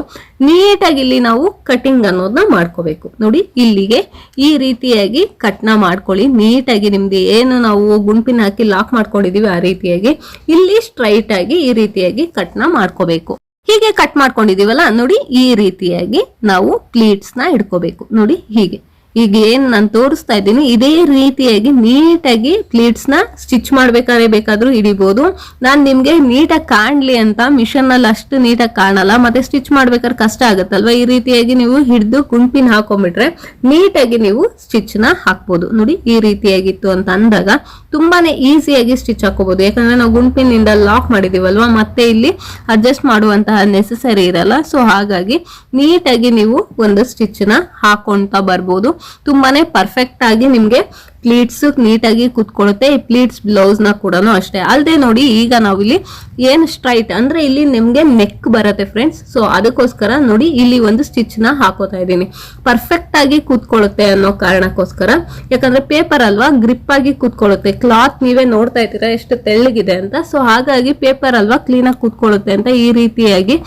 ನೀಟಾಗಿ ಇಲ್ಲಿ ನಾವು ಕಟಿಂಗ್ ಅನ್ನೋದನ್ನ ಮಾಡ್ಕೋಬೇಕು. ನೋಡಿ ಇಲ್ಲಿಗೆ ಈ ರೀತಿಯಾಗಿ ಕಟ್ನ ಮಾಡ್ಕೊಳ್ಳಿ. ನೀಟಾಗಿ ನಿಮ್ದು ಏನು ನಾವು ಗುಂಪಿನ ಹಾಕಿ ಲಾಕ್ ಮಾಡ್ಕೊಂಡಿದೀವಿ ಆ ರೀತಿಯಾಗಿ ಇಲ್ಲಿ ಸ್ಟ್ರೈಟ್ ಆಗಿ ಈ ರೀತಿಯಾಗಿ ಕಟ್ನ ಮಾಡ್ಕೋಬೇಕು. ಹೀಗೆ ಕಟ್ ಮಾಡ್ಕೊಂಡಿದೀವಲ್ಲ ನೋಡಿ ಈ ರೀತಿಯಾಗಿ ನಾವು ಪ್ಲೀಟ್ಸ್ನ ಇಡ್ಕೋಬೇಕು ನೋಡಿ ಹೀಗೆ. ಈಗ ಏನ್ ನಾನು ತೋರಿಸ್ತಾ ಇದ್ದೀನಿ, ಇದೇ ರೀತಿಯಾಗಿ ನೀಟಾಗಿ ಪ್ಲೀಟ್ಸ್ನ ಸ್ಟಿಚ್ ಮಾಡ್ಬೇಕಾದ್ರೆ ಬೇಕಾದ್ರೂ ಹಿಡಿಬಹುದು ನಾನು ನಿಮ್ಗೆ ನೀಟಾಗಿ ಕಾಣ್ಲಿ ಅಂತ ಮಿಷನ್ ಅಲ್ಲಿ ಅಷ್ಟು ನೀಟಾಗಿ ಕಾಣಲ್ಲ, ಮತ್ತೆ ಸ್ಟಿಚ್ ಮಾಡ್ಬೇಕಾದ್ರೆ ಕಷ್ಟ ಆಗುತ್ತಲ್ವಾ? ಈ ರೀತಿಯಾಗಿ ನೀವು ಹಿಡಿದು ಕುಂಪಿನ ಹಾಕೊಂಡ್ಬಿಟ್ರೆ ನೀಟಾಗಿ ನೀವು ಸ್ಟಿಚ್ನ ಹಾಕ್ಬೋದು. ನೋಡಿ, ಈ ರೀತಿಯಾಗಿತ್ತು ಅಂತ ಅಂದಾಗ ತುಂಬಾನೇ ಈಸಿಯಾಗಿ ಸ್ಟಿಚ್ ಹಾಕೋಬಹುದು ಯಾಕಂದ್ರೆ ನಾವು ಗುಂಪಿನಿಂದ ಲಾಕ್ ಮಾಡಿದೀವಲ್ವಾ, ಮತ್ತೆ ಇಲ್ಲಿ ಅಡ್ಜಸ್ಟ್ ಮಾಡುವಂತಹ ನೆಸೆಸರಿ ಇರಲ್ಲ. ಸೊ ಹಾಗಾಗಿ ನೀಟಾಗಿ ನೀವು ಒಂದು ಸ್ಟಿಚ್ನ ಹಾಕೊಂತ ಬರ್ಬೋದು. ತುಂಬಾನೇ ಪರ್ಫೆಕ್ಟ್ ಆಗಿ ನಿಮ್ಗೆ ಪ್ಲೀಟ್ಸ್ ನೀಟಾಗಿ ಕುತ್ಕೊಳ್ಳುತ್ತೆ ಈ ಪ್ಲೀಟ್ಸ್ನ ಕೂಡ ಅಷ್ಟೇ. ಅಲ್ಲದೆ ನೋಡಿ, ಈಗ ನಾವಿಲ್ಲಿ ಏನ್ ಸ್ಟ್ರೈಟ್ ಅಂದ್ರೆ ಇಲ್ಲಿ ನಿಮ್ಗೆ ನೆಕ್ ಬರುತ್ತೆ ಫ್ರೆಂಡ್ಸ್ ಸೊ ಅದಕ್ಕೋಸ್ಕರ ನೋಡಿ, ಇಲ್ಲಿ ಒಂದು ಸ್ಟಿಚ್ನ ಹಾಕೋತಾ ಇದ್ದೀನಿ. ಪರ್ಫೆಕ್ಟ್ ಆಗಿ ಕೂತ್ಕೊಳ್ಳುತ್ತೆ ಅನ್ನೋ ಕಾರಣಕ್ಕೋಸ್ಕರ. ಯಾಕಂದ್ರೆ ಪೇಪರ್ ಅಲ್ವಾ ಗ್ರಿಪ್ ಆಗಿ ಕೂತ್ಕೊಳ್ಳುತ್ತೆ ಕ್ಲಾತ್ ನೀವೇ ನೋಡ್ತಾ ಇದ್ದೀರಾ, ಎಷ್ಟು ತೆಳ್ಳಗಿದೆ ಅಂತ. ಸೊ ಹಾಗಾಗಿ ಪೇಪರ್ ಅಲ್ವಾ ಕ್ಲೀನ್ ಆಗಿ ಕೂತ್ಕೊಳ್ಳುತ್ತೆ ಅಂತ ಈ ರೀತಿಯಾಗಿ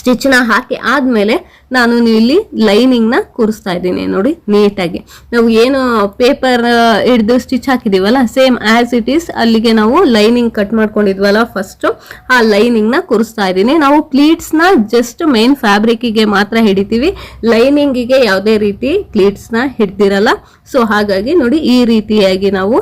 ಸ್ಟಿಚ್ನ ಹಾಕಿ ಆದ್ಮೇಲೆ ನಾನು ಇಲ್ಲಿ ಲೈನಿಂಗ್ನ ಕೂರಿಸ್ತಾ ಇದ್ದೀನಿ ನೋಡಿ ನೀಟಾಗಿ ನಾವು ಏನು ಪೇಪರ್ ಹಿಡಿದು ಸ್ಟಿಚ್ ಹಾಕಿದೀವಲ್ಲ ಸೇಮ್ ಆಸ್ ಇಟ್ ಈಸ್ ಅಲ್ಲಿಗೆ ನಾವು ಲೈನಿಂಗ್ ಕಟ್ ಮಾಡ್ಕೊಂಡಿದ್ವಲ್ಲ ಫಸ್ಟ್ ಆ ಲೈನಿಂಗ್ನ ಕೂರಿಸ್ತಾ ಇದ್ದೀನಿ. ನಾವು ಪ್ಲೀಟ್ಸ್ನ ಜಸ್ಟ್ ಮೇನ್ ಫ್ಯಾಬ್ರಿಕ್ಕಿಗೆ ಮಾತ್ರ ಹಿಡಿತೀವಿ. ಲೈನಿಂಗಿಗೆ ಯಾವುದೇ ರೀತಿ ಪ್ಲೀಟ್ಸ್ನ ಹಿಡ್ದಿರಲ್ಲ. ಸೊ ಹಾಗಾಗಿ ನೋಡಿ, ಈ ರೀತಿಯಾಗಿ ನಾವು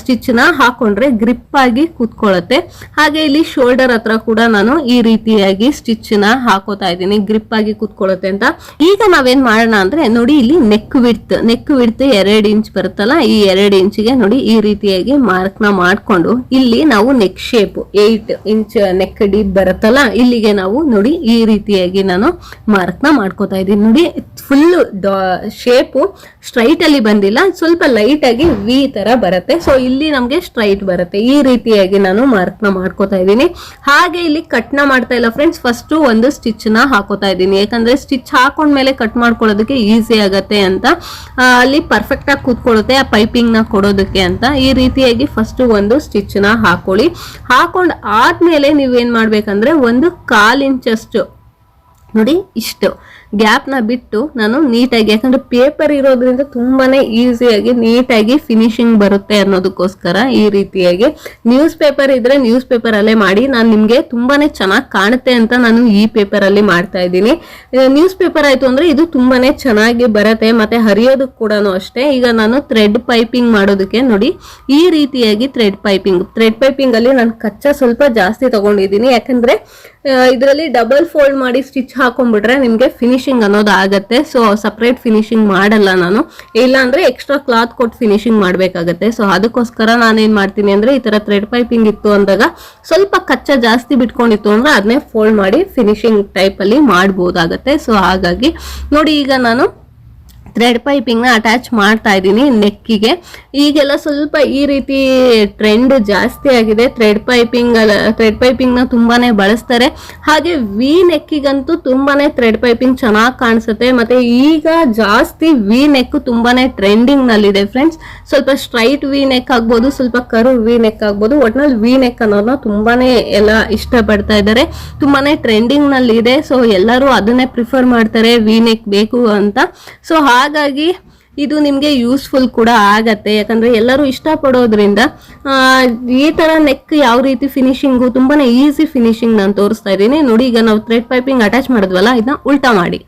ಸ್ಟಿಚ್ನ ಹಾಕೊಂಡ್ರೆ ಗ್ರಿಪ್ ಆಗಿ ಕೂತ್ಕೊಳ್ಳುತ್ತೆ. ಹಾಗೆ ಇಲ್ಲಿ ಶೋಲ್ಡರ್ ಹತ್ರ ಕೂಡ ನಾನು ಈ ರೀತಿಯಾಗಿ ಸ್ಟಿಚ್ನ ಹಾಕೋತಾ ಇದ್ದೀನಿ, ಗ್ರಿಪ್ ಆಗಿ ಕೂತ್ಕೊಳ್ಳುತ್ತೆ ಅಂತ. ಈಗ ನಾವೇನ್ ಮಾಡೋಣ ಅಂದ್ರೆ ನೋಡಿ ಇಲ್ಲಿ ನೆಕ್ ವಿಡ್ತ್ ನೆಕ್ ವಿಡ್ತ್ ಎರಡು ಇಂಚ್ ಬರುತ್ತಲ್ಲ, ಈ ಎರಡ್ ಇಂಚ್ಗೆ ನೋಡಿ ಈ ರೀತಿಯಾಗಿ ಮಾರ್ಕ್ನ ಮಾಡ್ಕೊಂಡು ಇಲ್ಲಿ ನಾವು neck shape eight inch neck deep ಬರುತ್ತಲ್ಲ, ಇಲ್ಲಿಗೆ ನಾವು ನೋಡಿ ಈ ರೀತಿಯಾಗಿ ನಾನು ಮಾರ್ಕ್ನ ಮಾಡ್ಕೋತಾ ಇದ್ದೀನಿ. ನೋಡಿ ಫುಲ್ ಶೇಪು ಸ್ಟ್ರೈಟ್ ಅಲ್ಲಿ ಬಂದಿಲ್ಲ, ಸ್ವಲ್ಪ ಲೈಟ್ ಆಗಿ ವಿ ತರ ಬರುತ್ತೆ. ಸೊ ಇಲ್ಲಿ ನಮಗೆ ಸ್ಟ್ರೈಟ್ ಬರುತ್ತೆ. ಈ ರೀತಿಯಾಗಿ ನಾನು ಮಾರ್ಕ್ನ ಮಾಡ್ಕೋತಾ ಇದ್ದೀನಿ. ಹಾಗೆ ಇಲ್ಲಿ ಕಟ್ನ ಮಾಡ್ತಾ ಇಲ್ಲ ಫ್ರೆಂಡ್ಸ್ ಫಸ್ಟ್ ಒಂದು ಸ್ಟಿಚ್ನ ಹಾಕೋತಾ ಇದ್ದೀನಿ. ಯಾಕಂದ್ರೆ ಸ್ಟಿಚ್ ಹಾಕೊಂಡ್ಮೇಲೆ ಕಟ್ ಮಾಡ್ಕೊಳ್ಳೋದಕ್ಕೆ ಈಸಿ ಆಗುತ್ತೆ ಅಂತ ಅಲ್ಲಿ ಪರ್ಫೆಕ್ಟ್ ಆಗಿ ಕೂತ್ಕೊಳ್ಳುತ್ತೆ ಆ ಪೈಪಿಂಗ್ನ ಕೊಡೋದಕ್ಕೆ ಅಂತ. ಈ ರೀತಿಯಾಗಿ ಫಸ್ಟ್ ಒಂದು ಸ್ಟಿಚ್ನ ಹಾಕೊಳ್ಳಿ. ಹಾಕೊಂಡ್ ಆದ್ಮೇಲೆ ನೀವೇನು ಮಾಡ್ಬೇಕಂದ್ರೆ ಒಂದು ಕಾಲು ಇಂಚಷ್ಟು, ನೋಡಿ ಇಷ್ಟು ಗ್ಯಾಪ್ನ ಬಿಟ್ಟು ನಾನು ನೀಟಾಗಿ, ಯಾಕಂದ್ರೆ ಪೇಪರ್ ಇರೋದ್ರಿಂದ ತುಂಬಾನೇ ಈಸಿಯಾಗಿ ನೀಟಾಗಿ ಫಿನಿಶಿಂಗ್ ಬರುತ್ತೆ ಅನ್ನೋದಕ್ಕೋಸ್ಕರ ಈ ರೀತಿಯಾಗಿ ನ್ಯೂಸ್ ಪೇಪರ್ ಇದ್ರೆ ನ್ಯೂಸ್ ಪೇಪರಲ್ಲೇ ಮಾಡಿ. ನಾನು ನಿಮಗೆ ತುಂಬಾನೇ ಚೆನ್ನಾಗಿ ಕಾಣುತ್ತೆ ಅಂತ ನಾನು ಈ ಪೇಪರಲ್ಲಿ ಮಾಡ್ತಾ ಇದ್ದೀನಿ. ನ್ಯೂಸ್ ಪೇಪರ್ ಆಯಿತು ಅಂದ್ರೆ ಇದು ತುಂಬಾನೇ ಚೆನ್ನಾಗಿ ಬರುತ್ತೆ, ಮತ್ತೆ ಹರಿಯೋದಕ್ಕೆ ಕೂಡ ಅಷ್ಟೇ. ಈಗ ನಾನು ಥ್ರೆಡ್ ಪೈಪಿಂಗ್ ಮಾಡೋದಕ್ಕೆ ನೋಡಿ, ಈ ರೀತಿಯಾಗಿ ಥ್ರೆಡ್ ಪೈಪಿಂಗ್ ಥ್ರೆಡ್ ಪೈಪಿಂಗಲ್ಲಿ ನಾನು ಕಚ್ಚಾ ಸ್ವಲ್ಪ ಜಾಸ್ತಿ ತಗೊಂಡಿದ್ದೀನಿ. ಯಾಕಂದ್ರೆ ಇದರಲ್ಲಿ ಡಬಲ್ ಫೋಲ್ಡ್ ಮಾಡಿ ಸ್ಟಿಚ್ ಹಾಕೊಂಡ್ಬಿಟ್ರೆ ನಿಮ್ಗೆ ಫಿನಿಶಿಂಗ್ ಅನ್ನೋದು ಆಗತ್ತೆ. ಸೊ ಸಪ್ರೇಟ್ ಫಿನಿಶಿಂಗ್ ಮಾಡಲ್ಲ ನಾನು. ಇಲ್ಲ ಅಂದ್ರೆ ಎಕ್ಸ್ಟ್ರಾ ಕ್ಲಾತ್ ಕೊಟ್ಟು ಫಿನಿಶಿಂಗ್ ಮಾಡ್ಬೇಕಾಗತ್ತೆ. ಸೊ ಅದಕ್ಕೋಸ್ಕರ ನಾನೇನು ಮಾಡ್ತೀನಿ ಅಂದ್ರೆ ಈ ತರ ಥ್ರೆಡ್ ಪೈಪಿಂಗ್ ಇತ್ತು ಅಂದಾಗ ಸ್ವಲ್ಪ ಕಚ್ಚಾ ಜಾಸ್ತಿ ಬಿಟ್ಕೊಂಡಿತ್ತು ಅಂದ್ರೆ ಅದನ್ನೇ ಫೋಲ್ಡ್ ಮಾಡಿ ಫಿನಿಶಿಂಗ್ ಟೈಪ್ ಅಲ್ಲಿ ಮಾಡ್ಬೋದಾಗತ್ತೆ. ಸೊ ಹಾಗಾಗಿ ನೋಡಿ ಈಗ ನಾನು ಥ್ರೆಡ್ ಪೈಪಿಂಗ್ನ ಅಟ್ಯಾಚ್ ಮಾಡ್ತಾ ಇದ್ದೀನಿ ನೆಕ್ಕಿಗೆ. ಈಗೆಲ್ಲ ಸ್ವಲ್ಪ ಈ ರೀತಿ ಟ್ರೆಂಡ್ ಜಾಸ್ತಿ ಆಗಿದೆ. ಥ್ರೆಡ್ ಪೈಪಿಂಗ್ ಥ್ರೆಡ್ ಪೈಪಿಂಗ್ನ ತುಂಬಾನೇ ಬಳಸ್ತಾರೆ. ಹಾಗೆ ವಿ ನೆಕ್ಕಿಗಂತೂ ತುಂಬಾನೇ ಥ್ರೆಡ್ ಪೈಪಿಂಗ್ ಚೆನ್ನಾಗಿ ಕಾಣಿಸುತ್ತೆ. ಮತ್ತೆ ಈಗ ಜಾಸ್ತಿ ವಿ ನೆಕ್ ತುಂಬಾನೇ ಟ್ರೆಂಡಿಂಗ್ ನಲ್ಲಿದೆ ಫ್ರೆಂಡ್ಸ್ ಸ್ವಲ್ಪ ಸ್ಟ್ರೈಟ್ ವಿ ನೆಕ್ ಆಗ್ಬೋದು, ಸ್ವಲ್ಪ ಕರು ವಿ ನೆಕ್ ಆಗ್ಬೋದು. ಒಟ್ನಲ್ಲಿ ವಿ ನೆಕ್ ಅನ್ನೋದನ್ನ ತುಂಬಾನೇ ಎಲ್ಲ ಇಷ್ಟಪಡ್ತಾ ಇದ್ದಾರೆ. ತುಂಬಾನೇ ಟ್ರೆಂಡಿಂಗ್ನಲ್ಲಿ ಇದೆ ಸೊ ಎಲ್ಲರೂ ಅದನ್ನೇ ಪ್ರಿಫರ್ ಮಾಡ್ತಾರೆ. ವಿ ನೆಕ್ ಬೇಕು ಅಂತ. ಸೊ ಹಾಗಾಗಿ ಇದು ನಿಮಗೆ ಯೂಸ್ಫುಲ್ ಕೂಡ ಆಗತ್ತೆ. ಯಾಕಂದ್ರೆ ಎಲ್ಲರೂ ಇಷ್ಟಪಡೋದ್ರಿಂದ ಈ ತರ ನೆಕ್ ಯಾವ ರೀತಿ ಫಿನಿಶಿಂಗು ತುಂಬಾನೇ ಈಸಿ ಫಿನಿಶಿಂಗ್ ನಾನು ತೋರಿಸ್ತಾ ಇದ್ದೀನಿ. ನೋಡಿ, ಈಗ ನಾವು ಥ್ರೆಡ್ ಪೈಪಿಂಗ್ ಅಟ್ಯಾಚ್ ಮಾಡಿದ್ವಲ್ಲ, ಇದನ್ನ ಉಲ್ಟಾ ಮಾಡಿ.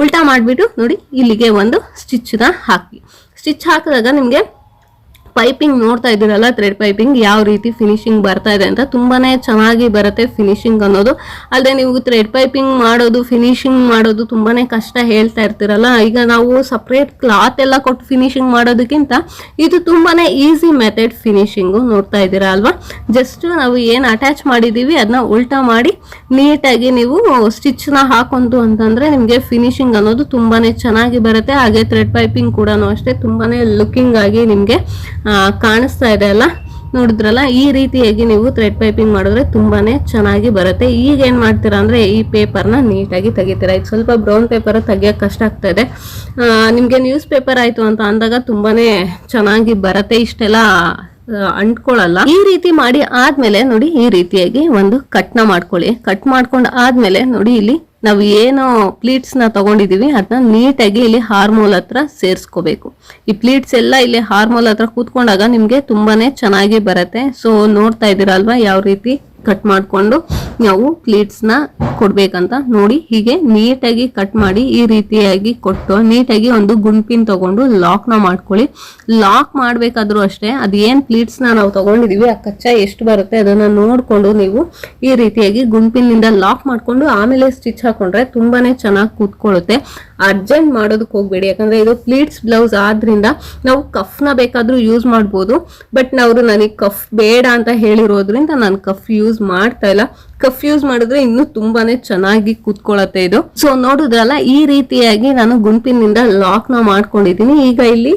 ಉಲ್ಟಾ ಮಾಡಿಬಿಟ್ಟು ನೋಡಿ, ಇಲ್ಲಿಗೆ ಒಂದು ಸ್ಟಿಚ್ನ ಹಾಕಿ. ಸ್ಟಿಚ್ ಹಾಕಿದಾಗ ನಿಮಗೆ ಪೈಪಿಂಗ್ ನೋಡ್ತಾ ಇದ್ದೀರಲ್ಲ ಥ್ರೆಡ್ ಪೈಪಿಂಗ್ ಯಾವ ರೀತಿ ಫಿನಿಶಿಂಗ್ ಬರ್ತಾ ಇದೆ ಅಂತ ತುಂಬಾನೇ ಚೆನ್ನಾಗಿ ಬರುತ್ತೆ ಫಿನಿಶಿಂಗ್ ಅನ್ನೋದು. ಅಲ್ಲದೆ ನೀವು ಥ್ರೆಡ್ ಪೈಪಿಂಗ್ ಮಾಡೋದು ಫಿನಿಶಿಂಗ್ ಮಾಡೋದು ತುಂಬಾನೇ ಕಷ್ಟ ಹೇಳ್ತಾ ಇರ್ತೀರಲ್ಲ. ಈಗ ನಾವು ಸಪ್ರೇಟ್ ಕ್ಲಾತ್ ಎಲ್ಲ ಕೊಟ್ಟು ಫಿನಿಶಿಂಗ್ ಮಾಡೋದಕ್ಕಿಂತ ಇದು ತುಂಬಾನೇ ಈಸಿ ಮೆಥಡ್ ಫಿನಿಶಿಂಗು ನೋಡ್ತಾ ಇದ್ದೀರಾ ಅಲ್ವಾ? ಜಸ್ಟ್ ನಾವು ಏನು ಅಟ್ಯಾಚ್ ಮಾಡಿದ್ದೀವಿ ಅದನ್ನ ಉಲ್ಟಾ ಮಾಡಿ ನೀಟಾಗಿ ನೀವು ಸ್ಟಿಚ್ನ ಹಾಕೊಂತು ಅಂತಂದ್ರೆ ನಿಮಗೆ ಫಿನಿಶಿಂಗ್ ಅನ್ನೋದು ತುಂಬಾನೇ ಚೆನ್ನಾಗಿ ಬರುತ್ತೆ. ಹಾಗೆ ಥ್ರೆಡ್ ಪೈಪಿಂಗ್ ಕೂಡ ಅಷ್ಟೇ ತುಂಬಾನೇ ಲುಕಿಂಗ್ ಆಗಿ ನಿಮಗೆ ಕಾಣಿಸ್ತಾ ಇದೆ ಅಲ್ಲ? ನೋಡಿದ್ರಲ್ಲ, ಈ ರೀತಿಯಾಗಿ ನೀವು ಥ್ರೆಡ್ ಪೈಪಿಂಗ್ ಮಾಡಿದ್ರೆ ತುಂಬಾನೇ ಚೆನ್ನಾಗಿ ಬರುತ್ತೆ. ಈಗ ಏನು ಮಾಡ್ತೀರಾ ಅಂದರೆ ಈ ಪೇಪರ್ನ ನೀಟಾಗಿ ತೆಗಿತೀರಾ. ಇದು ಸ್ವಲ್ಪ ಬ್ರೌನ್ ಪೇಪರ್ ತೆಗಿಯೋಕೆ ಕಷ್ಟ ಆಗ್ತಾ ಇದೆ. ನಿಮಗೆ ನ್ಯೂಸ್ ಪೇಪರ್ ಆಯಿತು ಅಂತ ಅಂದಾಗ ತುಂಬಾ ಚೆನ್ನಾಗಿ ಬರುತ್ತೆ. ಇಷ್ಟೆಲ್ಲ ಅಂಟ್ಕೊಳ್ಳಲ್ಲ. ಈ ರೀತಿ ಮಾಡಿ ಆದ್ಮೇಲೆ ನೋಡಿ, ಈ ರೀತಿಯಾಗಿ ಒಂದು ಕಟ್ನ ಮಾಡ್ಕೊಳ್ಳಿ. ಕಟ್ ಮಾಡ್ಕೊಂಡ್ ಆದ್ಮೇಲೆ ನೋಡಿ, ಇಲ್ಲಿ ನಾವು ಏನು ಪ್ಲೀಟ್ಸ್ನ ತಗೊಂಡಿದೀವಿ ಅದನ್ನ ನೀಟಾಗಿ ಇಲ್ಲಿ ಹಾರ್ಮೋಲ್ ಹತ್ರ ಸೇರಿಸ್ಕೋಬೇಕು. ಈ ಪ್ಲೀಟ್ಸ್ ಎಲ್ಲ ಇಲ್ಲಿ ಹಾರ್ಮೋಲ್ ಹತ್ರ ಕೂತ್ಕೊಂಡಾಗ ನಿಮ್ಗೆ ತುಂಬಾನೇ ಚೆನ್ನಾಗಿ ಬರುತ್ತೆ. ಸೊ ನೋಡ್ತಾ ಇದೀರಲ್ವಾ ಯಾವ ರೀತಿ ಕಟ್ ಮಾಡಿಕೊಂಡು ನಾವು ಪ್ಲೀಟ್ಸ್ನ ಕೊಡಬೇಕಂತ ನೋಡಿ ಹೀಗೆ ನೀಟಾಗಿ ಕಟ್ ಮಾಡಿ ಈ ರೀತಿಯಾಗಿ ಕೊಟ್ಟು ನೀಟಾಗಿ ಒಂದು ಗುಂಪಿನ ತಗೊಂಡು ಲಾಕ್ನ ಮಾಡ್ಕೊಳ್ಳಿ. ಲಾಕ್ ಮಾಡಬೇಕಾದ್ರೂ ಅಷ್ಟೇ ಅದೇನು ಪ್ಲೀಟ್ಸ್ನ ನಾವು ತಗೊಂಡಿದೀವಿ, ಆ ಕಚ್ಚಾ ಎಷ್ಟು ಬರುತ್ತೆ ಅದನ್ನ ನೋಡ್ಕೊಂಡು ನೀವು ಈ ರೀತಿಯಾಗಿ ಗುಂಪಿನಿಂದ ಲಾಕ್ ಮಾಡ್ಕೊಂಡು ಆಮೇಲೆ ಸ್ಟಿಚ್ ಹಾಕೊಂಡ್ರೆ ತುಂಬಾನೇ ಚೆನ್ನಾಗಿ ಕೂತ್ಕೊಳ್ಳುತ್ತೆ. ಅರ್ಜೆಂಟ್ ಮಾಡೋದಕ್ಕೆ ಹೋಗ್ಬೇಡಿ. ಯಾಕಂದ್ರೆ ಇದು ಪ್ಲೀಟ್ಸ್ ಬ್ಲೌಸ್ ಆದ್ರಿಂದ ನಾವು ಕಫ್ನ ಬೇಕಾದ್ರೂ ಯೂಸ್ ಮಾಡ್ಬೋದು. ಬಟ್ ನವರು ನನಗೆ ಕಫ್ ಬೇಡ ಅಂತ ಹೇಳಿರೋದ್ರಿಂದ ನಾನು ಕಫ್ ಯೂಸ್ ಮಾಡ್ತಾ ಇಲ್ಲ. ಕಫ್ ಯೂಸ್ ಮಾಡಿದ್ರೆ ಇನ್ನು ತುಂಬಾನೇ ಚೆನ್ನಾಗಿ ಕೂತ್ಕೊಳ್ಳುತ್ತೆ ಇದು. ಸೊ ನೋಡಿದ್ರಲ್ಲ, ಈ ರೀತಿಯಾಗಿ ನಾನು ಗುಂಪಿನಿಂದ ಲಾಕ್ನ ಮಾಡ್ಕೊಂಡಿದೀನಿ ಈಗ ಇಲ್ಲಿ